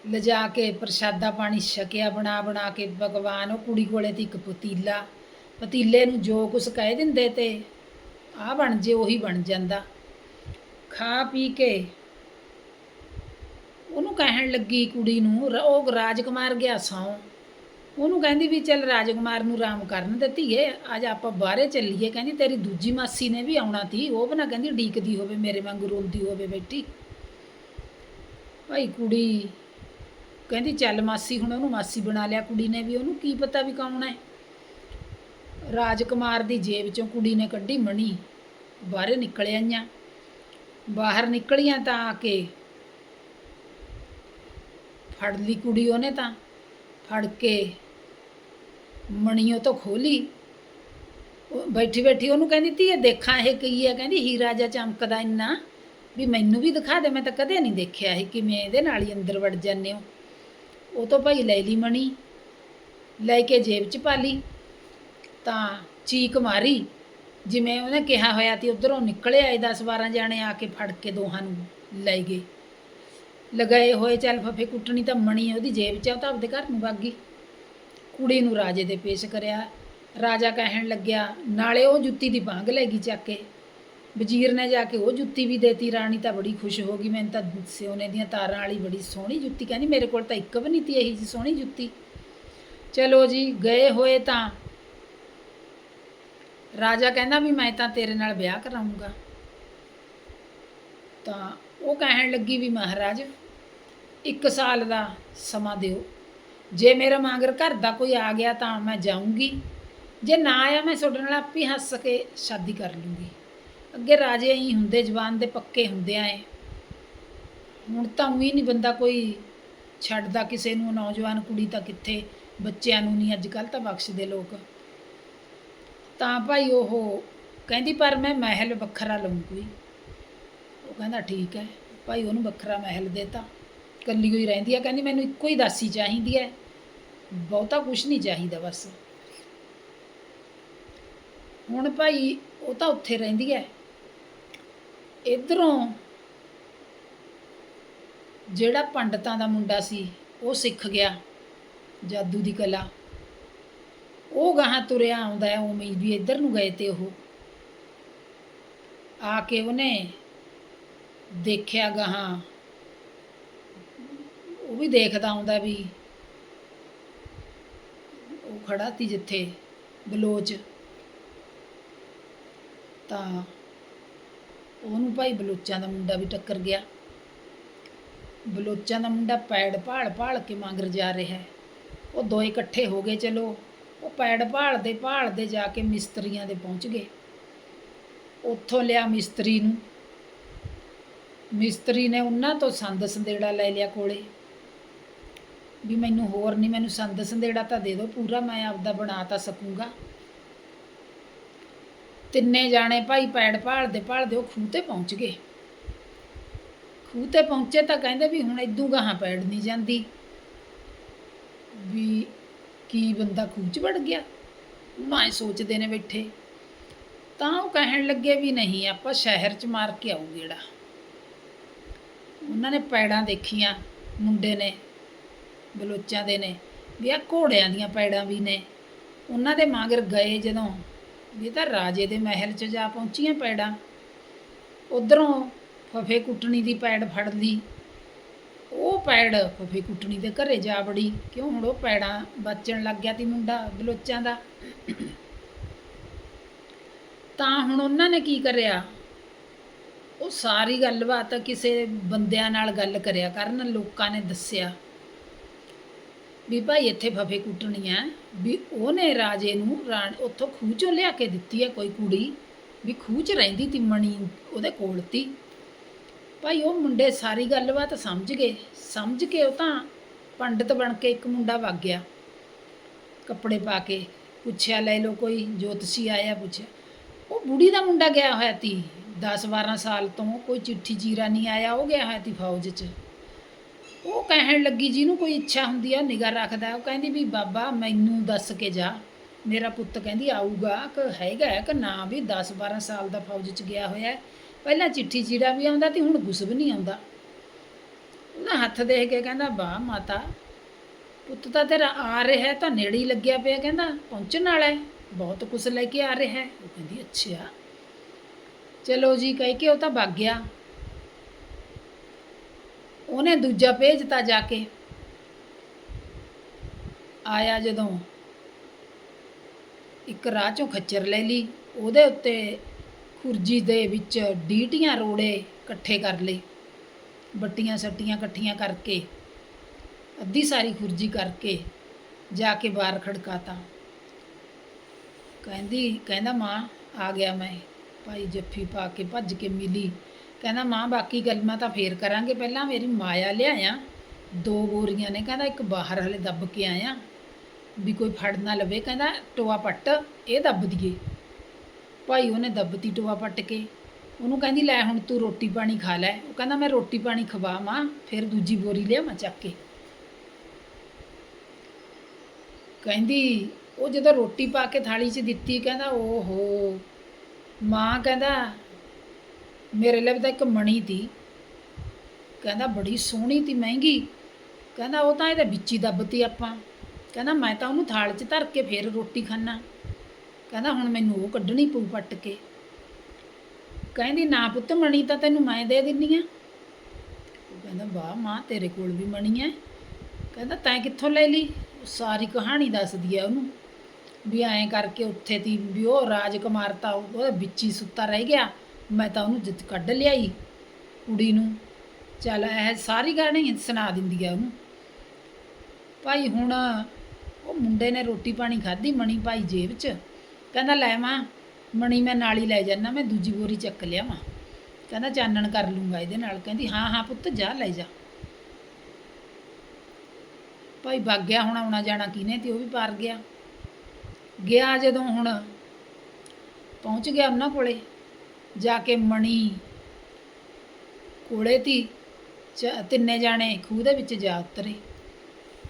ਲਿਜਾ ਕੇ ਪ੍ਰਸ਼ਾਦਾ ਪਾਣੀ ਛਕਿਆ ਬਣਾ ਬਣਾ ਕੇ ਭਗਵਾਨ, ਉਹ ਕੁੜੀ ਕੋਲੇ ਤੇ ਇੱਕ ਪਤੀਲਾ, ਪਤੀਲੇ ਨੂੰ ਜੋ ਕੁਛ ਕਹਿ ਦਿੰਦੇ ਤੇ ਆ ਬਣ ਜੇ, ਉਹੀ ਬਣ ਜਾਂਦਾ। ਖਾ ਪੀ ਕੇ ਉਹਨੂੰ ਕਹਿਣ ਲੱਗੀ ਕੁੜੀ ਨੂੰ, ਰ- ਉਹ ਰਾਜਕੁਮਾਰ ਗਿਆ ਸੌਂ ਉਹਨੂੰ ਕਹਿੰਦੀ ਵੀ ਚੱਲ ਰਾਜਕੁਮਾਰ ਨੂੰ ਆਰਾਮ ਕਰਨ ਦੇ ਧੀਏ, ਅੱਜ ਆਪਾਂ ਬਾਹਰੇ ਚੱਲੀਏ। ਕਹਿੰਦੀ ਤੇਰੀ ਦੂਜੀ ਮਾਸੀ ਨੇ ਵੀ ਆਉਣਾ ਤੀ। ਉਹ ਬਣਾ ਕਹਿੰਦੀ ਡੀਕਦੀ ਹੋਵੇ, ਮੇਰੇ ਵਾਂਗੂ ਰੋਂਦੀ ਹੋਵੇ ਬੈਠੀ ਭਾਈ ਕੁੜੀ ਕਹਿੰਦੀ ਚੱਲ ਮਾਸੀ, ਹੁਣ ਉਹਨੂੰ ਮਾਸੀ ਬਣਾ ਲਿਆ ਕੁੜੀ ਨੇ ਵੀ। ਉਹਨੂੰ ਕੀ ਪਤਾ ਵੀ ਕੌਣ ਹੈ ਰਾਜਕੁਮਾਰ ਦੀ ਜੇਬ ਚੋਂ ਕੁੜੀ ਨੇ ਕੱਢੀ ਮਣੀ। ਬਾਹਰੇ ਨਿਕਲ ਆਈਆਂ। ਬਾਹਰ ਨਿਕਲੀਆਂ ਤਾਂ ਆ ਕੇ। ਫੜ ਲਈ ਕੁੜੀ ਉਹਨੇ ਤਾਂ। ਫੜ ਕੇ ਮਣੀਓ ਤੋਂ ਖੋਲੀ। ਬੈਠੀ ਬੈਠੀ ਉਹਨੂੰ ਕਹਿੰਦੀ ਤੀ ਇਹ ਦੇਖਾਂ ਇਹ ਕੀ ਹੈ? ਕਹਿੰਦੀ, ਹੀਰਾ ਜਿਹਾ ਚਮਕਦਾ ਇੰਨਾ ਵੀ ਮੈਨੂੰ ਵੀ ਦਿਖਾ ਦੇ। ਮੈਂ ਤਾਂ ਕਦੇ ਨਹੀਂ ਦੇਖਿਆ ਇਹ ਕਿਵੇਂ ਇਹਦੇ ਨਾਲ ਹੀ ਅੰਦਰ ਵੜ ਜਾਂਦੇ ਹੋ। ਉਹ ਤੋਂ ਭਾਈ ਲੈ ਲਈ ਮਣੀ, ਲੈ ਕੇ ਜੇਬ 'ਚ ਪਾ ਲਈ, ਤਾਂ ਚੀਕ ਮਾਰੀ। ਜਿਵੇਂ ਉਹਨੇ ਕਿਹਾ ਹੋਇਆ ਤੀ ਉਧਰੋਂ ਨਿਕਲੇ ਆਏ 10 12 ਜਾਣੇ ਆ ਕੇ ਫੜ ਕੇ ਦੋਹਾਂ ਨੂੰ ਲੈ ਗਏ। ਲਗਾਏ ਹੋਏ ਚੱਲ ਫਫੇ ਕੁੱਟਣੀ ਤਾਂ ਮਣੀ ਉਹਦੀ ਜੇਬ 'ਚ ਆ, ਉਹ ਤਾਂ ਆਪਦੇ ਘਰ ਨੂੰ ਵਗ ਗਈ। ਕੁੜੀ ਨੂੰ ਰਾਜੇ ਦੇ ਪੇਸ਼ ਕਰਿਆ। ਰਾਜਾ ਕਹਿਣ ਲੱਗਿਆ ਨਾਲੇ ਉਹ ਜੁੱਤੀ ਦੀ ਬਾਂਗ ਲੈ ਗਈ ਚੱਕ ਕੇ। ਵਜ਼ੀਰ ਨੇ ਜਾ ਕੇ ਉਹ ਜੁੱਤੀ ਵੀ ਦੇਤੀ ਰਾਣੀ ਤਾਂ ਬੜੀ ਖੁਸ਼ ਹੋ ਗਈ ਮੈਨੂੰ ਤਾਂ ਸਿਉਨੇ ਦੀਆਂ ਤਾਰਾਂ ਵਾਲੀ ਬੜੀ ਸੋਹਣੀ ਜੁੱਤੀ ਕਹਿੰਦੀ ਮੇਰੇ ਕੋਲ ਤਾਂ ਇੱਕ ਵੀ ਨਹੀਂ ਤੀ ਇਹੀ ਜੀ ਸੋਹਣੀ ਜੁੱਤੀ। ਚਲੋ ਜੀ ਗਏ ਹੋਏ ਤਾਂ ਰਾਜਾ ਕਹਿੰਦਾ ਵੀ ਮੈਂ ਤਾਂ ਤੇਰੇ ਨਾਲ ਵਿਆਹ ਕਰਾਉਂਗਾ। ਤਾਂ ਉਹ ਕਹਿਣ ਲੱਗੀ ਵੀ ਮਹਾਰਾਜ, ਇੱਕ ਸਾਲ ਦਾ ਸਮਾਂ ਦਿਓ। ਜੇ ਮੇਰਾ ਮਾਂਗਰ ਘਰ ਦਾ ਕੋਈ ਆ ਗਿਆ ਤਾਂ ਮੈਂ ਜਾਊਂਗੀ। ਜੇ ਨਾ ਆਇਆ ਮੈਂ ਤੁਹਾਡੇ ਨਾਲ ਆਪੇ ਹੀ ਹੱਸ ਕੇ ਸ਼ਾਦੀ ਕਰ ਲੂੰਗੀ। ਅੱਗੇ ਰਾਜੇ ਹੀ ਹੁੰਦੇ, ਜਵਾਨ ਦੇ ਪੱਕੇ ਹੁੰਦੇ ਆਏ ਹੁਣ ਤਾਂ ਉਹੀ ਨਹੀਂ ਬੰਦਾ ਕੋਈ ਛੱਡਦਾ ਕਿਸੇ ਨੂੰ, ਨੌਜਵਾਨ ਕੁੜੀ ਤਾਂ ਕਿੱਥੇ, ਬੱਚਿਆਂ ਨੂੰ ਨਹੀਂ, ਅੱਜ ਕੱਲ ਤਾਂ ਬਖਸ਼ਦੇ ਲੋਕ। ਤਾਂ ਭਾਈ ਉਹ ਕਹਿੰਦੀ, ਪਰ ਮੈਂ ਮਹਿਲ ਵੱਖਰਾ ਲਊਂ ਕੋਈ। ਉਹ ਕਹਿੰਦਾ, ਠੀਕ ਹੈ, ਭਾਈ ਉਹਨੂੰ ਵੱਖਰਾ ਮਹਿਲ ਦੇਤਾ। ਕੱਲੀ ਹੋਈ ਰਹਿੰਦੀ ਹੈ ਕਹਿੰਦੀ ਮੈਨੂੰ ਇੱਕੋ ਹੀ ਦਾਸੀ ਚਾਹੀਦੀ ਹੈ। ਬਹੁਤਾ ਕੁਝ ਨਹੀਂ ਚਾਹੀਦਾ ਬਸ। ਹੁਣ ਭਾਈ ਉਹ ਤਾਂ ਉੱਥੇ ਰਹਿੰਦੀ ਹੈ। ਇਧਰੋਂ ਜਿਹੜਾ ਪੰਡਤਾਂ ਦਾ ਮੁੰਡਾ ਸੀ, ਉਹ ਸਿੱਖ ਗਿਆ, ਜਾਦੂ ਦੀ ਕਲਾ। ਉਹ ਗਾਹਾਂ ਤੁਰਿਆ ਆਉਂਦਾ ਹੈ, ਉਵੇਂ ਵੀ ਇੱਧਰ ਨੂੰ ਗਏ ਤੇ ਉਹ। ਆ ਕੇ ਉਹਨੇ ਦੇਖਿਆ ਗਾਹਾਂ, ਉਹ ਵੀ ਦੇਖਦਾ ਆਉਂਦਾ ਵੀ ਉਹ ਖੜਾ ਤੀ ਜਿੱਥੇ ਬਲੋਚ। ਤਾਂ ਉਹਨੂੰ ਭਾਈ ਬਲੋਚਾਂ ਦਾ ਮੁੰਡਾ ਵੀ ਟੱਕਰ ਗਿਆ। ਬਲੋਚਾਂ ਦਾ ਮੁੰਡਾ ਪੈੜ ਭਾਲ ਭਾਲ ਕੇ ਮੰਗਰ ਜਾ ਰਿਹਾ ਉਹ ਦੋਏ ਇਕੱਠੇ ਹੋ ਗਏ, ਚਲੋ ਉਹ ਪੈੜ ਭਾਲਦੇ ਭਾਲਦੇ ਜਾ ਕੇ ਮਿਸਤਰੀਆਂ ਦੇ ਪਹੁੰਚ ਗਏ। ਉੱਥੋਂ ਲਿਆ ਮਿਸਤਰੀ ਨੂੰ। ਮਿਸਤਰੀ ਨੇ ਉਹਨਾਂ ਤੋਂ ਸੰਦ ਸੰਦੇੜਾ ਲੈ ਲਿਆ ਕੋਲੇ। ਵੀ ਮੈਨੂੰ ਹੋਰ ਨਹੀਂ ਮੈਨੂੰ ਸੰਦ ਸੰਦੇੜਾ ਤਾਂ ਦੇ ਦਿਓ, ਪੂਰਾ ਮੈਂ ਆਪਦਾ ਬਣਾ ਤਾਂ ਸਕੂੰਗਾ। ਤਿੰਨੇ ਜਾਣੇ ਭਾਈ ਪੈੜ ਭਾਲਦੇ ਭਾਲਦੇ ਉਹ ਖੂਹ ਤੇ ਪਹੁੰਚ ਗਏ। ਖੂਹ ਤੇ ਪਹੁੰਚੇ ਤਾਂ ਕਹਿੰਦੇ ਵੀ ਹੁਣ ਇਦੋਂ ਗਾਹਾਂ ਪੈੜ ਨਹੀਂ ਜਾਂਦੀ। ਵੀ ਕੀ ਬੰਦਾ ਖੂਹ 'ਚ ਵੜ ਗਿਆ? ਮੈਂ ਸੋਚਦੇ ਨੇ ਬੈਠੇ। ਤਾਂ ਉਹ ਕਹਿਣ ਲੱਗੇ ਵੀ ਨਹੀਂ, ਆਪਾਂ ਸ਼ਹਿਰ 'ਚ ਮਾਰ ਕੇ ਆਊ ਗੇੜਾ ਉਹਨਾਂ ਨੇ ਪੈੜਾਂ ਦੇਖੀਆਂ ਮੁੰਡੇ ਨੇ, ਬਲੋਚਾਂ ਦੇ ਨੇ, ਵੀ ਆ ਘੋੜਿਆਂ ਦੀਆਂ ਪੈੜਾਂ ਵੀ ਨੇ। ਉਹਨਾਂ ਦੇ ਮਗਰ ਗਏ ਜਦੋਂ, ਵੀ ਤਾਂ ਰਾਜੇ ਦੇ ਮਹਿਲ 'ਚ ਜਾ ਪਹੁੰਚੀਆਂ ਪੈੜਾਂ। ਉਧਰੋਂ ਫਫੇ ਕੁੱਟਣੀ ਦੀ ਪੈੜ ਫੜ ਲਈ। ਉਹ ਪੈੜ ਫਫੇ ਕੁੱਟਣੀ ਦੇ ਘਰੇ ਜਾ ਵੜੀ। ਕਿਉਂ ਹੁਣ ਉਹ ਪੈੜਾਂ ਬਚਣ ਲੱਗ ਗਿਆ ਤੀ ਮੁੰਡਾ ਬਲੋਚਾਂ ਦਾ। ਤਾਂ ਹੁਣ ਉਹਨਾਂ ਨੇ ਕੀ ਕਰਿਆ? ਉਹ ਸਾਰੀ ਗੱਲਬਾਤ ਕਿਸੇ ਬੰਦਿਆਂ ਨਾਲ ਗੱਲ ਕਰਿਆ ਕਰਨ, ਲੋਕਾਂ ਨੇ ਦੱਸਿਆ ਵੀ ਭਾਈ ਇੱਥੇ ਫਫੇ ਕੁੱਟਣੀ ਹੈ ਵੀ ਉਹਨੇ ਰਾਜੇ ਨੂੰ ਰਾਣ ਉੱਥੋਂ ਖੂਹ ਚੋਂ ਲਿਆ ਕੇ ਦਿੱਤੀ ਹੈ ਕੋਈ ਕੁੜੀ, ਵੀ ਖੂਹ 'ਚ ਰਹਿੰਦੀ ਤੀ ਮਣੀ ਉਹਦੇ ਕੋਲ ਤੀ। ਭਾਈ, ਉਹ ਮੁੰਡੇ ਸਾਰੀ ਗੱਲਬਾਤ ਸਮਝ ਗਏ। ਸਮਝ ਕੇ ਉਹ ਤਾਂ ਪੰਡਤ ਬਣ ਕੇ ਇੱਕ ਮੁੰਡਾ ਵਗ ਗਿਆ। ਕੱਪੜੇ ਪਾ ਕੇ ਪੁੱਛਿਆ, ਲੈ ਲੋ ਕੋਈ ਜੋਤਸ਼ੀ ਆਇਆ ਪੁੱਛਿਆ ਉਹ ਬੁੜੀ ਦਾ ਮੁੰਡਾ ਗਿਆ ਹੋਇਆ ਤੀ 10 12 ਸਾਲ ਤੋਂ ਕੋਈ ਚਿੱਠੀ ਜੀਰਾ ਨਹੀਂ ਆਇਆ, ਉਹ ਗਿਆ ਹੋਇਆ ਤੀ ਫੌਜ 'ਚ। ਉਹ ਕਹਿਣ ਲੱਗੀ, ਜਿਹਨੂੰ ਕੋਈ ਇੱਛਾ ਹੁੰਦੀ ਆ, ਨਿਗਾਹ ਰੱਖਦਾ। ਉਹ ਕਹਿੰਦੀ ਵੀ, ਬਾਬਾ, ਮੈਨੂੰ ਦੱਸ ਕੇ ਜਾ। ਮੇਰਾ ਪੁੱਤ ਕਹਿੰਦੀ, ਆਊਗਾ, ਕਿ ਹੈਗਾ ਹੈ ਕਿ ਨਾ ਵੀ 10 12 ਸਾਲ ਦਾ ਫੌਜ 'ਚ ਗਿਆ ਹੋਇਆ। ਪਹਿਲਾਂ ਚਿੱਠੀ ਚੀੜਾ ਵੀ ਆਉਂਦਾ ਤੇ ਹੁਣ ਕੁਛ ਵੀ ਨਹੀਂ ਆਉਂਦਾ। ਉਹਨਾਂ ਹੱਥ ਦੇਖ ਕੇ ਕਹਿੰਦਾ, ਵਾਹ ਮਾਤਾ, ਪੁੱਤ ਤਾਂ ਤੇਰਾ ਆ ਰਿਹਾ ਤਾਂ ਨੇੜੇ ਹੀ ਲੱਗਿਆ ਪਿਆ ਕਹਿੰਦਾ, ਪਹੁੰਚਣ ਵਾਲਾ ਹੈ, ਬਹੁਤ ਕੁਛ ਲੈ ਕੇ ਆ ਰਿਹਾ ਹੈ। ਉਹ ਕਹਿੰਦੀ, ਅੱਛਾ। ਚਲੋ ਜੀ, ਕਹਿ ਕੇ ਉਹ ਤਾਂ ਭੱਗ ਗਿਆ। ਉਹਨੇ ਦੂਜਾ ਭੇਜਤਾ ਜਾ ਕੇ। ਆਇਆ ਜਦੋਂ ਇੱਕ ਰਾਹ ਚੋਂ ਖੱਚਰ ਲੈ ਲਈ, ਉਹਦੇ ਉੱਤੇ ਕੁਰਜੀ ਦੇ ਵਿੱਚ ਡੀਟੀਆਂ ਰੋੜੇ ਇਕੱਠੇ ਕਰ ਲਏ। ਬੱਟੀਆਂ ਸੱਟੀਆਂ ਇਕੱਠੀਆਂ ਕਰਕੇ, ਅੱਧੀ ਸਾਰੀ ਖੁਰਜੀ ਕਰਕੇ ਜਾ ਕੇ ਬਾਹਰ ਖੜਕਾਤਾ। ਕਹਿੰਦੀ, ਕਹਿੰਦਾ ਮਾਂ, ਆ ਗਿਆ ਮੈਂ। ਭਾਈ ਜੱਫੀ ਪਾ ਕੇ ਭੱਜ ਕੇ ਮਿਲੀ। ਕਹਿੰਦਾ, ਮਾਂ, ਬਾਕੀ ਗੱਲਾਂ ਤਾਂ ਫੇਰ ਕਰਾਂਗੇ। ਪਹਿਲਾਂ ਮੇਰੀ ਮਾਇਆ ਲਿਆਇਆ। ਦੋ ਬੋਰੀਆਂ ਨੇ, ਕਹਿੰਦਾ, ਇੱਕ ਬਾਹਰ ਹਲੇ ਦੱਬ ਕੇ ਆਇਆ। ਵੀ ਕੋਈ ਫੜ ਨਾ ਲਵੇ। ਕਹਿੰਦਾ, ਟੋਆ ਪੱਟ, ਇਹ ਦੱਬ ਦਈਏ। ਭਾਈ ਉਹਨੇ ਦੱਬਤੀ ਟੋਆ ਪੱਟ ਕੇ। ਉਹਨੂੰ ਕਹਿੰਦੀ, ਲੈ ਹੁਣ ਤੂੰ ਰੋਟੀ ਪਾਣੀ ਖਾ ਲੈ। ਉਹ ਕਹਿੰਦਾ, ਮੈਂ ਰੋਟੀ ਪਾਣੀ ਖਵਾ ਮਾਂ ਫਿਰ ਦੂਜੀ ਬੋਰੀ ਲਿਆਵਾਂ ਚੱਕ ਕੇ। ਕਹਿੰਦੀ, ਉਹ ਜਦੋਂ ਰੋਟੀ ਪਾ ਕੇ ਥਾਲੀ 'ਚ ਦਿੱਤੀ, ਕਹਿੰਦਾ, ਓਹੋ। ਮਾਂ ਕਹਿੰਦਾ, ਮੇਰੇ ਲਈ ਤਾਂ ਇੱਕ ਮਣੀ ਤੀ। ਕਹਿੰਦਾ, ਬੜੀ ਸੋਹਣੀ ਤੀ, ਮਹਿੰਗੀ। ਕਹਿੰਦਾ, ਉਹ ਤਾਂ ਇਹਦੇ ਵਿੱਚ ਹੀ ਦੱਬਤੀ ਆਪਾਂ। ਕਹਿੰਦਾ, ਮੈਂ ਤਾਂ ਉਹਨੂੰ ਥਾਲ 'ਚ ਧਰ ਕੇ ਫੇਰ ਰੋਟੀ ਖਾਣਾ ਕਹਿੰਦਾ ਹੁਣ ਮੈਨੂੰ ਉਹ ਕੱਢਣੀ ਪਊ ਪੱਟ ਕੇ। ਕਹਿੰਦੀ ਨਾ ਪੁੱਤ ਮਣੀ ਤਾਂ ਤੈਨੂੰ ਮੈਂ ਦੇ ਦਿੰਨੀ ਆ। ਉਹ ਕਹਿੰਦਾ ਵਾਹ ਮਾਂ ਤੇਰੇ ਕੋਲ ਵੀ ਮਣੀ ਹੈ ਕਹਿੰਦਾ ਤੈਂ ਕਿੱਥੋਂ ਲੈ ਲਈ? ਸਾਰੀ ਕਹਾਣੀ ਦੱਸਦੀ ਆ ਉਹਨੂੰ। ਵੀ ਐਂ ਕਰਕੇ ਉੱਥੇ ਤੀ ਵੀ ਉਹ ਰਾਜਕੁਮਾਰ ਤਾਂ ਉਹਦੇ ਵਿੱਚ ਹੀ ਸੁੱਤਾ ਰਹਿ ਗਿਆ। ਮੈਂ ਤਾਂ ਉਹਨੂੰ ਜਿੱਤ ਕੱਢ ਲਿਆਈ ਕੁੜੀ ਨੂੰ। ਚੱਲ ਇਹ ਸਾਰੀ ਕਹਾਣੀ ਸੁਣਾ ਦਿੰਦੀ ਆ ਉਹਨੂੰ। ਭਾਈ ਹੁਣ ਉਹ ਮੁੰਡੇ ਨੇ ਰੋਟੀ ਪਾਣੀ ਖਾਧੀ ਮਣੀ ਭਾਈ ਜੇਬ 'ਚ। ਕਹਿੰਦਾ, ਲੈ ਮਾਂ, ਮਣੀ ਮੈਂ ਨਾਲ ਹੀ ਲੈ ਜਾਣਾ ਮੈਂ ਦੂਜੀ ਬੋਰੀ ਚੱਕ ਲਿਆ ਵਾਂ ਕਹਿੰਦਾ, ਚਾਨਣ ਕਰ ਲੂੰਗਾ ਇਹਦੇ ਨਾਲ। ਕਹਿੰਦੀ, ਹਾਂ ਹਾਂ ਪੁੱਤ, ਜਾ, ਲੈ ਜਾ। ਭਾਈ ਵਗ ਗਿਆ, ਹੁਣ ਆਉਣਾ ਜਾਣਾ ਕਿਨੇ ਤੇ ਉਹ ਵੀ ਪਾਰ ਗਿਆ। ਗਿਆ ਜਦੋਂ ਹੁਣ, ਪਹੁੰਚ ਗਿਆ ਉਹਨਾਂ ਕੋਲੇ। ਜਾ ਕੇ ਮਣੀ ਕੋਲੇ ਤੀ, ਚ- ਤਿੰਨੇ ਜਾਣੇ ਖੂਹ ਦੇ ਵਿੱਚ ਜਾ ਉਤਰੇ।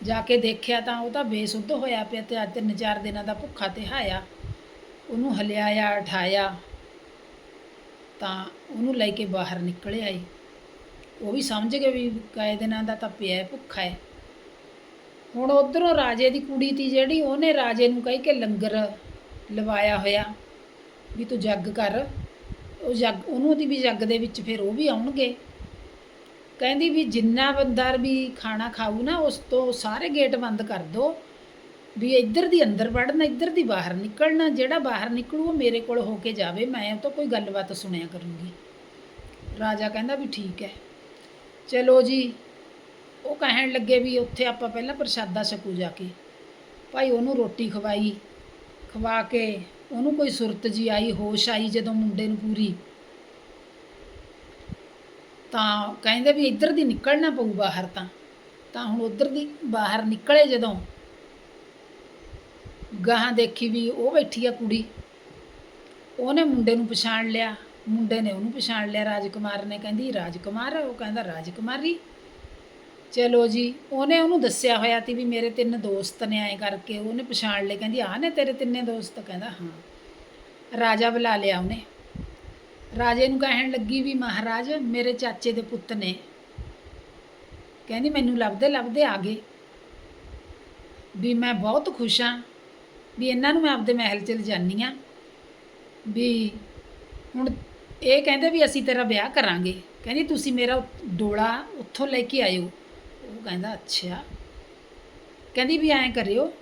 ਜਾ ਕੇ ਦੇਖਿਆ ਤਾਂ ਉਹ ਤਾਂ ਬੇਸੁੱਧ ਹੋਇਆ ਪਿਆ ਤੇ ਅੱਜ ਤਿੰਨ ਚਾਰ ਦਿਨਾਂ ਦਾ ਭੁੱਖਾ ਤੇ ਹਾਇਆ। ਉਹਨੂੰ ਹਲਿਆਇਆ ਉਠਾਇਆ, ਤਾਂ ਉਹਨੂੰ ਲੈ ਕੇ ਬਾਹਰ ਨਿਕਲ ਆਏ। ਉਹ ਵੀ ਸਮਝ ਗਏ ਵੀ ਕਾਏ ਦਿਨਾਂ ਦਾ ਤਾਂ ਪਿਆ ਭੁੱਖਾ ਹੈ ਹੁਣ ਉਧਰੋਂ ਰਾਜੇ ਦੀ ਕੁੜੀ ਤੀ ਜਿਹੜੀ, ਉਹਨੇ ਰਾਜੇ ਨੂੰ ਕਹੀ ਕਿ ਲੰਗਰ ਲਵਾਇਆ ਹੋਇਆ, ਵੀ ਤੂੰ ਜੱਗ ਕਰ। ਉਹ ਜੱਗ, ਉਹਨੂੰ ਦੀ ਵੀ ਜੱਗ ਦੇ ਵਿੱਚ ਫਿਰ ਉਹ ਵੀ ਆਉਣਗੇ। ਕਹਿੰਦੀ ਵੀ ਜਿੰਨਾ ਬੰਦਾ ਵੀ ਖਾਣਾ ਖਾਊ ਨਾ, ਉਸ ਤੋਂ ਸਾਰੇ ਗੇਟ ਬੰਦ ਕਰ ਦੋ। ਵੀ ਇੱਧਰ ਦੀ ਅੰਦਰ ਵੜਨਾ, ਇੱਧਰ ਦੀ ਬਾਹਰ ਨਿਕਲਣਾ, ਜਿਹੜਾ ਬਾਹਰ ਨਿਕਲੂ ਉਹ ਮੇਰੇ ਕੋਲ ਹੋ ਕੇ ਜਾਵੇ, ਮੈਂ ਉਹ ਤੋਂ ਕੋਈ ਗੱਲਬਾਤ ਸੁਣਿਆ ਕਰੂੰਗੀ। ਰਾਜਾ ਕਹਿੰਦਾ ਵੀ ਠੀਕ ਹੈ। ਚਲੋ ਜੀ, ਉਹ ਕਹਿਣ ਲੱਗੇ ਵੀ ਉੱਥੇ ਆਪਾਂ ਪਹਿਲਾਂ ਪ੍ਰਸ਼ਾਦਾ ਛਕੂ ਜਾ ਕੇ। ਭਾਈ ਉਹਨੂੰ ਰੋਟੀ ਖਵਾਈ, ਖਵਾ ਕੇ ਉਹਨੂੰ ਕੋਈ ਸੁਰਤ ਜੀ ਆਈ, ਹੋਸ਼ ਆਈ ਜਦੋਂ ਮੁੰਡੇ ਨੂੰ ਪੂਰੀ। ਤਾਂ ਕਹਿੰਦੇ ਵੀ ਇੱਧਰ ਦੀ ਨਿਕਲਣਾ ਪਊ ਬਾਹਰ ਤਾਂ। ਤਾਂ ਹੁਣ ਉੱਧਰ ਦੀ ਬਾਹਰ ਨਿਕਲੇ ਜਦੋਂ ਗਾਹਾਂ ਦੇਖੀ ਵੀ ਉਹ ਬੈਠੀ ਆ ਕੁੜੀ। ਉਹਨੇ ਮੁੰਡੇ ਨੂੰ ਪਛਾਣ ਲਿਆ। ਮੁੰਡੇ ਨੇ ਉਹਨੂੰ ਪਛਾਣ ਲਿਆ ਰਾਜਕੁਮਾਰ ਨੇ। ਕਹਿੰਦੀ, ਰਾਜਕੁਮਾਰ? ਉਹ ਕਹਿੰਦਾ, ਰਾਜਕੁਮਾਰੀ। ਚਲੋ ਜੀ, ਉਹਨੇ ਉਹਨੂੰ ਦੱਸਿਆ ਹੋਇਆ ਸੀ ਵੀ ਮੇਰੇ ਤਿੰਨ ਦੋਸਤ ਨੇ ਐਂ ਕਰਕੇ ਉਹਨੇ ਪਛਾਣ ਲਏ। ਕਹਿੰਦੀ, ਆਹ ਨੇ ਤੇਰੇ ਤਿੰਨੇ ਦੋਸਤ? ਕਹਿੰਦਾ, ਹਾਂ। ਰਾਜਾ ਬੁਲਾ ਲਿਆ ਉਹਨੇ। ਰਾਜੇ ਨੂੰ ਕਹਿਣ ਲੱਗੀ ਵੀ, ਮਹਾਰਾਜ, ਮੇਰੇ ਚਾਚੇ ਦੇ ਪੁੱਤ ਨੇ। ਕਹਿੰਦੀ, ਮੈਨੂੰ ਲੱਭਦੇ ਲੱਭਦੇ ਆ ਗਏ। ਵੀ ਮੈਂ ਬਹੁਤ ਖੁਸ਼ ਹਾਂ ਵੀ ਇਹਨਾਂ ਨੂੰ ਮੈਂ ਆਪਦੇ ਮਹਿਲ ਚ ਲਿਜਾਨੀ ਆ ਵੀ ਹੁਣ ਇਹ ਕਹਿੰਦੇ ਵੀ ਅਸੀਂ ਤੇਰਾ ਵਿਆਹ ਕਰਾਂਗੇ। ਕਹਿੰਦੀ ਤੁਸੀਂ ਮੇਰਾ ਡੋਲਾ ਉੱਥੋਂ ਲੈ ਕੇ ਆਇਓ। ਉਹ ਕਹਿੰਦਾ, ਅੱਛਾ। ਕਹਿੰਦੀ ਵੀ ਐਂ ਕਰਿਓ।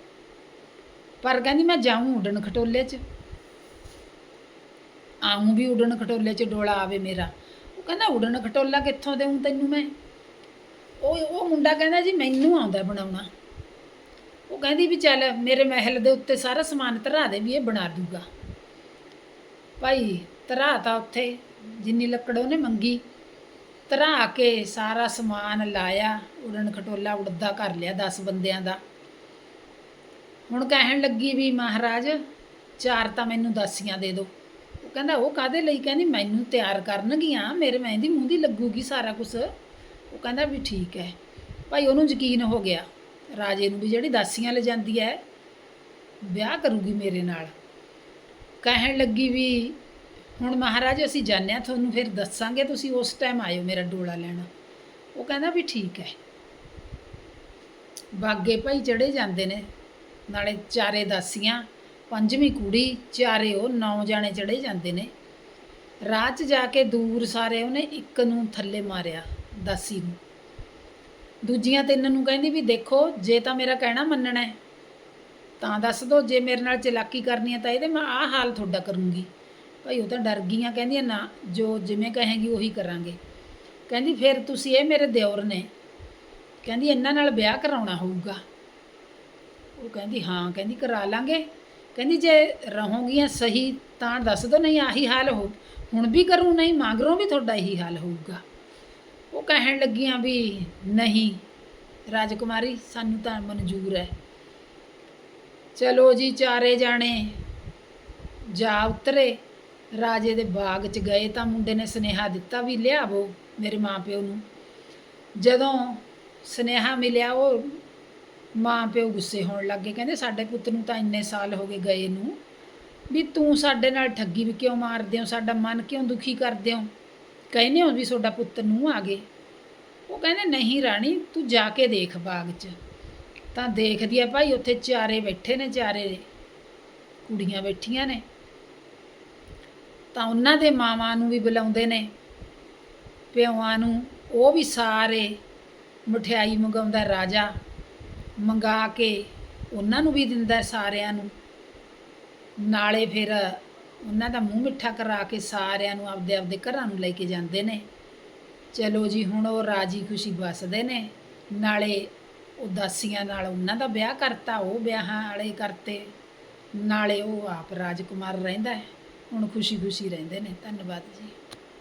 ਪਰ ਕਹਿੰਦੀ ਮੈਂ ਜਾਊਂ ਉਡਣ ਖਟੋਲੇ 'ਚ। ਆਉਂ ਵੀ ਉਡਣ ਖਟੋਲੇ 'ਚ ਡੋਲਾ ਆਵੇ ਮੇਰਾ। ਉਹ ਕਹਿੰਦਾ, ਉਡਣ ਖਟੋਲਾ ਕਿੱਥੋਂ ਦੇਉਂ ਤੈਨੂੰ ਮੈਂ? ਉਹ ਉਹ ਮੁੰਡਾ ਕਹਿੰਦਾ ਜੀ, ਮੈਨੂੰ ਆਉਂਦਾ ਬਣਾਉਣਾ। ਉਹ ਕਹਿੰਦੀ ਵੀ ਚੱਲ ਮੇਰੇ ਮਹਿਲ ਦੇ ਉੱਤੇ ਸਾਰਾ ਸਮਾਨ ਧਰਾ ਦੇ ਵੀ ਇਹ ਬਣਾ ਦੂਗਾ। ਭਾਈ ਧਰਾ ਤਾ ਉੱਥੇ, ਜਿੰਨੀ ਲੱਕੜ ਉਹਨੇ ਮੰਗੀ, ਧਰਾ ਕੇ ਸਾਰਾ ਸਮਾਨ ਲਾਇਆ ਉਡਣ ਖਟੋਲਾ ਉੜਦਾ ਕਰ ਲਿਆ 10 ਬੰਦਿਆਂ ਦਾ। ਹੁਣ ਕਹਿਣ ਲੱਗੀ ਵੀ ਮਹਾਰਾਜ, ਚਾਰ ਤਾਂ ਮੈਨੂੰ ਦਾਸੀਆਂ ਦੇ ਦਿਓ ਉਹ ਕਹਿੰਦਾ, ਉਹ ਕਾਦੇ ਲਈ? ਕਹਿੰਦੀ, ਮੈਨੂੰ ਤਿਆਰ ਕਰਨਗੀਆਂ, ਮੇਰੇ ਮਹਿੰਦੀ ਮੂੰਦੀ ਲੱਗੂਗੀ ਸਾਰਾ ਕੁਝ ਉਹ ਕਹਿੰਦਾ ਵੀ ਠੀਕ ਹੈ। ਭਾਈ ਉਹਨੂੰ ਯਕੀਨ ਹੋ ਗਿਆ। ਰਾਜੇ ਨੂੰ ਵੀ ਜਿਹੜੀ ਦਾਸੀਆਂ ਲੈ ਜਾਂਦੀ ਹੈ ਵਿਆਹ ਕਰੂਗੀ ਮੇਰੇ ਨਾਲ। ਕਹਿਣ ਲੱਗੀ ਵੀ, ਹੁਣ ਮਹਾਰਾਜ, ਅਸੀਂ ਜਾਣਿਆ ਤੁਹਾਨੂੰ, ਫਿਰ ਦੱਸਾਂਗੇ ਤੁਸੀਂ ਉਸ ਟਾਈਮ ਆਇਓ ਮੇਰਾ ਡੋਲਾ ਲੈਣਾ। ਉਹ ਕਹਿੰਦਾ ਵੀ ਠੀਕ ਹੈ ਬਾਗੇ ਭਾਈ ਚੜੇ ਜਾਂਦੇ ਨੇ, ਨਾਲੇ ਚਾਰੇ ਦਾਸੀਆਂ, ਪੰਜਵੀਂ ਕੁੜੀ, ਚਾਰੇ ਉਹ ਨੌ ਜਾਣੇ ਚੜੇ ਜਾਂਦੇ ਨੇ। ਰਾਹ 'ਚ ਜਾ ਕੇ ਦੂਰ ਸਾਰੇ ਉਹਨੇ ਇੱਕ ਨੂੰ ਥੱਲੇ ਮਾਰਿਆ, ਦਾਸੀ ਨੂੰ। ਦੂਜੀਆਂ ਤਿੰਨ ਨੂੰ ਕਹਿੰਦੀ ਵੀ ਦੇਖੋ, ਜੇ ਤਾਂ ਮੇਰਾ ਕਹਿਣਾ ਮੰਨਣਾ ਹੈ, ਤਾਂ ਦੱਸ ਦੋ, ਜੇ ਮੇਰੇ ਨਾਲ ਚਲਾਕੀ ਕਰਨੀ ਹੈ ਤਾਂ ਇਹਦੇ ਮੈਂ ਆਹ ਹਾਲ ਤੁਹਾਡਾ ਕਰੂੰਗੀ। ਭਾਈ ਉਹ ਤਾਂ ਡਰ ਗਈਆਂ, ਕਹਿੰਦੀਆਂ ਨਾ, ਜੋ ਜਿਵੇਂ ਕਹੇਗੀ ਉਹੀ ਕਰਾਂਗੇ। ਕਹਿੰਦੀ ਫਿਰ ਤੁਸੀਂ ਇਹ ਮੇਰੇ ਦਿਓਰ ਨੇ, ਕਹਿੰਦੀ ਇਹਨਾਂ ਨਾਲ ਵਿਆਹ ਕਰਾਉਣਾ ਹੋਊਗਾ। ਉਹ ਕਹਿੰਦੀ ਹਾਂ, ਕਹਿੰਦੀ ਕਰਾ ਲਾਂਗੇ। ਕਹਿੰਦੀ ਜੇ ਰਹੋਗੀਆਂ ਸਹੀ ਤਾਂ ਦੱਸ ਦੋ, ਨਹੀਂ ਆਹੀ ਹਾਲ ਹੋ, ਹੁਣ ਵੀ ਕਰੂੰ, ਨਹੀਂ, ਮਗਰੋਂ ਵੀ ਤੁਹਾਡਾ ਇਹੀ ਹਾਲ ਹੋਊਗਾ। ਉਹ ਕਹਿਣ ਲੱਗੀਆਂ ਵੀ ਨਹੀਂ, ਰਾਜਕੁਮਾਰੀ, ਸਾਨੂੰ ਤਾਂ ਮਨਜ਼ੂਰ ਹੈ। ਚਲੋ ਜੀ, ਚਾਰੇ ਜਾਣੇ ਜਾ ਉਤਰੇ। ਰਾਜੇ ਦੇ ਬਾਗ 'ਚ ਗਏ ਤਾਂ ਮੁੰਡੇ ਨੇ ਸੁਨੇਹਾ ਦਿੱਤਾ ਵੀ ਲਿਆਵੋ ਮੇਰੇ ਮਾਪਿਓ ਨੂੰ। ਜਦੋਂ ਸੁਨੇਹਾ ਮਿਲਿਆ, ਉਹ ਮਾਪਿਓ ਗੁੱਸੇ ਹੋਣ ਲੱਗੇ ਕਹਿੰਦੇ, ਸਾਡੇ ਪੁੱਤ ਨੂੰ ਤਾਂ ਇੰਨੇ ਸਾਲ ਹੋ ਗਏ ਗਏ ਨੂੰ ਵੀ ਤੂੰ ਸਾਡੇ ਨਾਲ ਠੱਗੀ ਵੀ ਕਿਉਂ ਮਾਰਦੇ ਹੋ? ਸਾਡਾ ਮਨ ਕਿਉਂ ਦੁਖੀ ਕਰਦੇ ਹੋ? ਕਹਿੰਦੇ ਹੋ ਵੀ ਤੁਹਾਡਾ ਪੁੱਤ ਨੂੰ ਆ ਗਏ। ਉਹ ਕਹਿੰਦੇ, ਨਹੀਂ ਰਾਣੀ, ਤੂੰ ਜਾ ਕੇ ਦੇਖ ਬਾਗ 'ਚ। ਤਾਂ ਦੇਖਦੀ ਆ ਭਾਈ, ਉੱਥੇ ਚਾਰੇ ਬੈਠੇ ਨੇ, ਚਾਰੇ ਕੁੜੀਆਂ ਬੈਠੀਆਂ ਨੇ। ਤਾਂ ਉਹਨਾਂ ਦੇ ਮਾਵਾਂ ਨੂੰ ਵੀ ਬੁਲਾਉਂਦੇ ਨੇ, ਪਿਓਾਂ ਨੂੰ। ਉਹ ਵੀ ਸਾਰੇ ਮਠਿਆਈ ਮੰਗਾਉਂਦਾ ਰਾਜਾ, ਮੰਗਾ ਕੇ ਉਹਨਾਂ ਨੂੰ ਵੀ ਦਿੰਦਾ ਸਾਰਿਆਂ ਨੂੰ। ਨਾਲੇ ਫਿਰ ਉਹਨਾਂ ਦਾ ਮੂੰਹ ਮਿੱਠਾ ਕਰਾ ਕੇ ਸਾਰਿਆਂ ਨੂੰ ਆਪਦੇ ਆਪਦੇ ਘਰਾਂ ਨੂੰ ਲੈ ਕੇ ਜਾਂਦੇ ਨੇ। ਚਲੋ ਜੀ, ਹੁਣ ਉਹ ਰਾਜੀ ਖੁਸ਼ੀ ਵਸਦੇ ਨੇ। ਨਾਲੇ ਉਦਾਸੀਆਂ ਨਾਲ ਉਹਨਾਂ ਦਾ ਵਿਆਹ ਕਰਤਾ, ਉਹ ਵਿਆਹਾਂ ਵਾਲੇ ਕਰਤੇ। ਨਾਲੇ ਉਹ ਆਪ ਰਾਜਕੁਮਾਰ ਰਹਿੰਦਾ ਹੈ। ਹੁਣ ਖੁਸ਼ੀ ਖੁਸ਼ੀ ਰਹਿੰਦੇ ਨੇ। ਧੰਨਵਾਦ ਜੀ।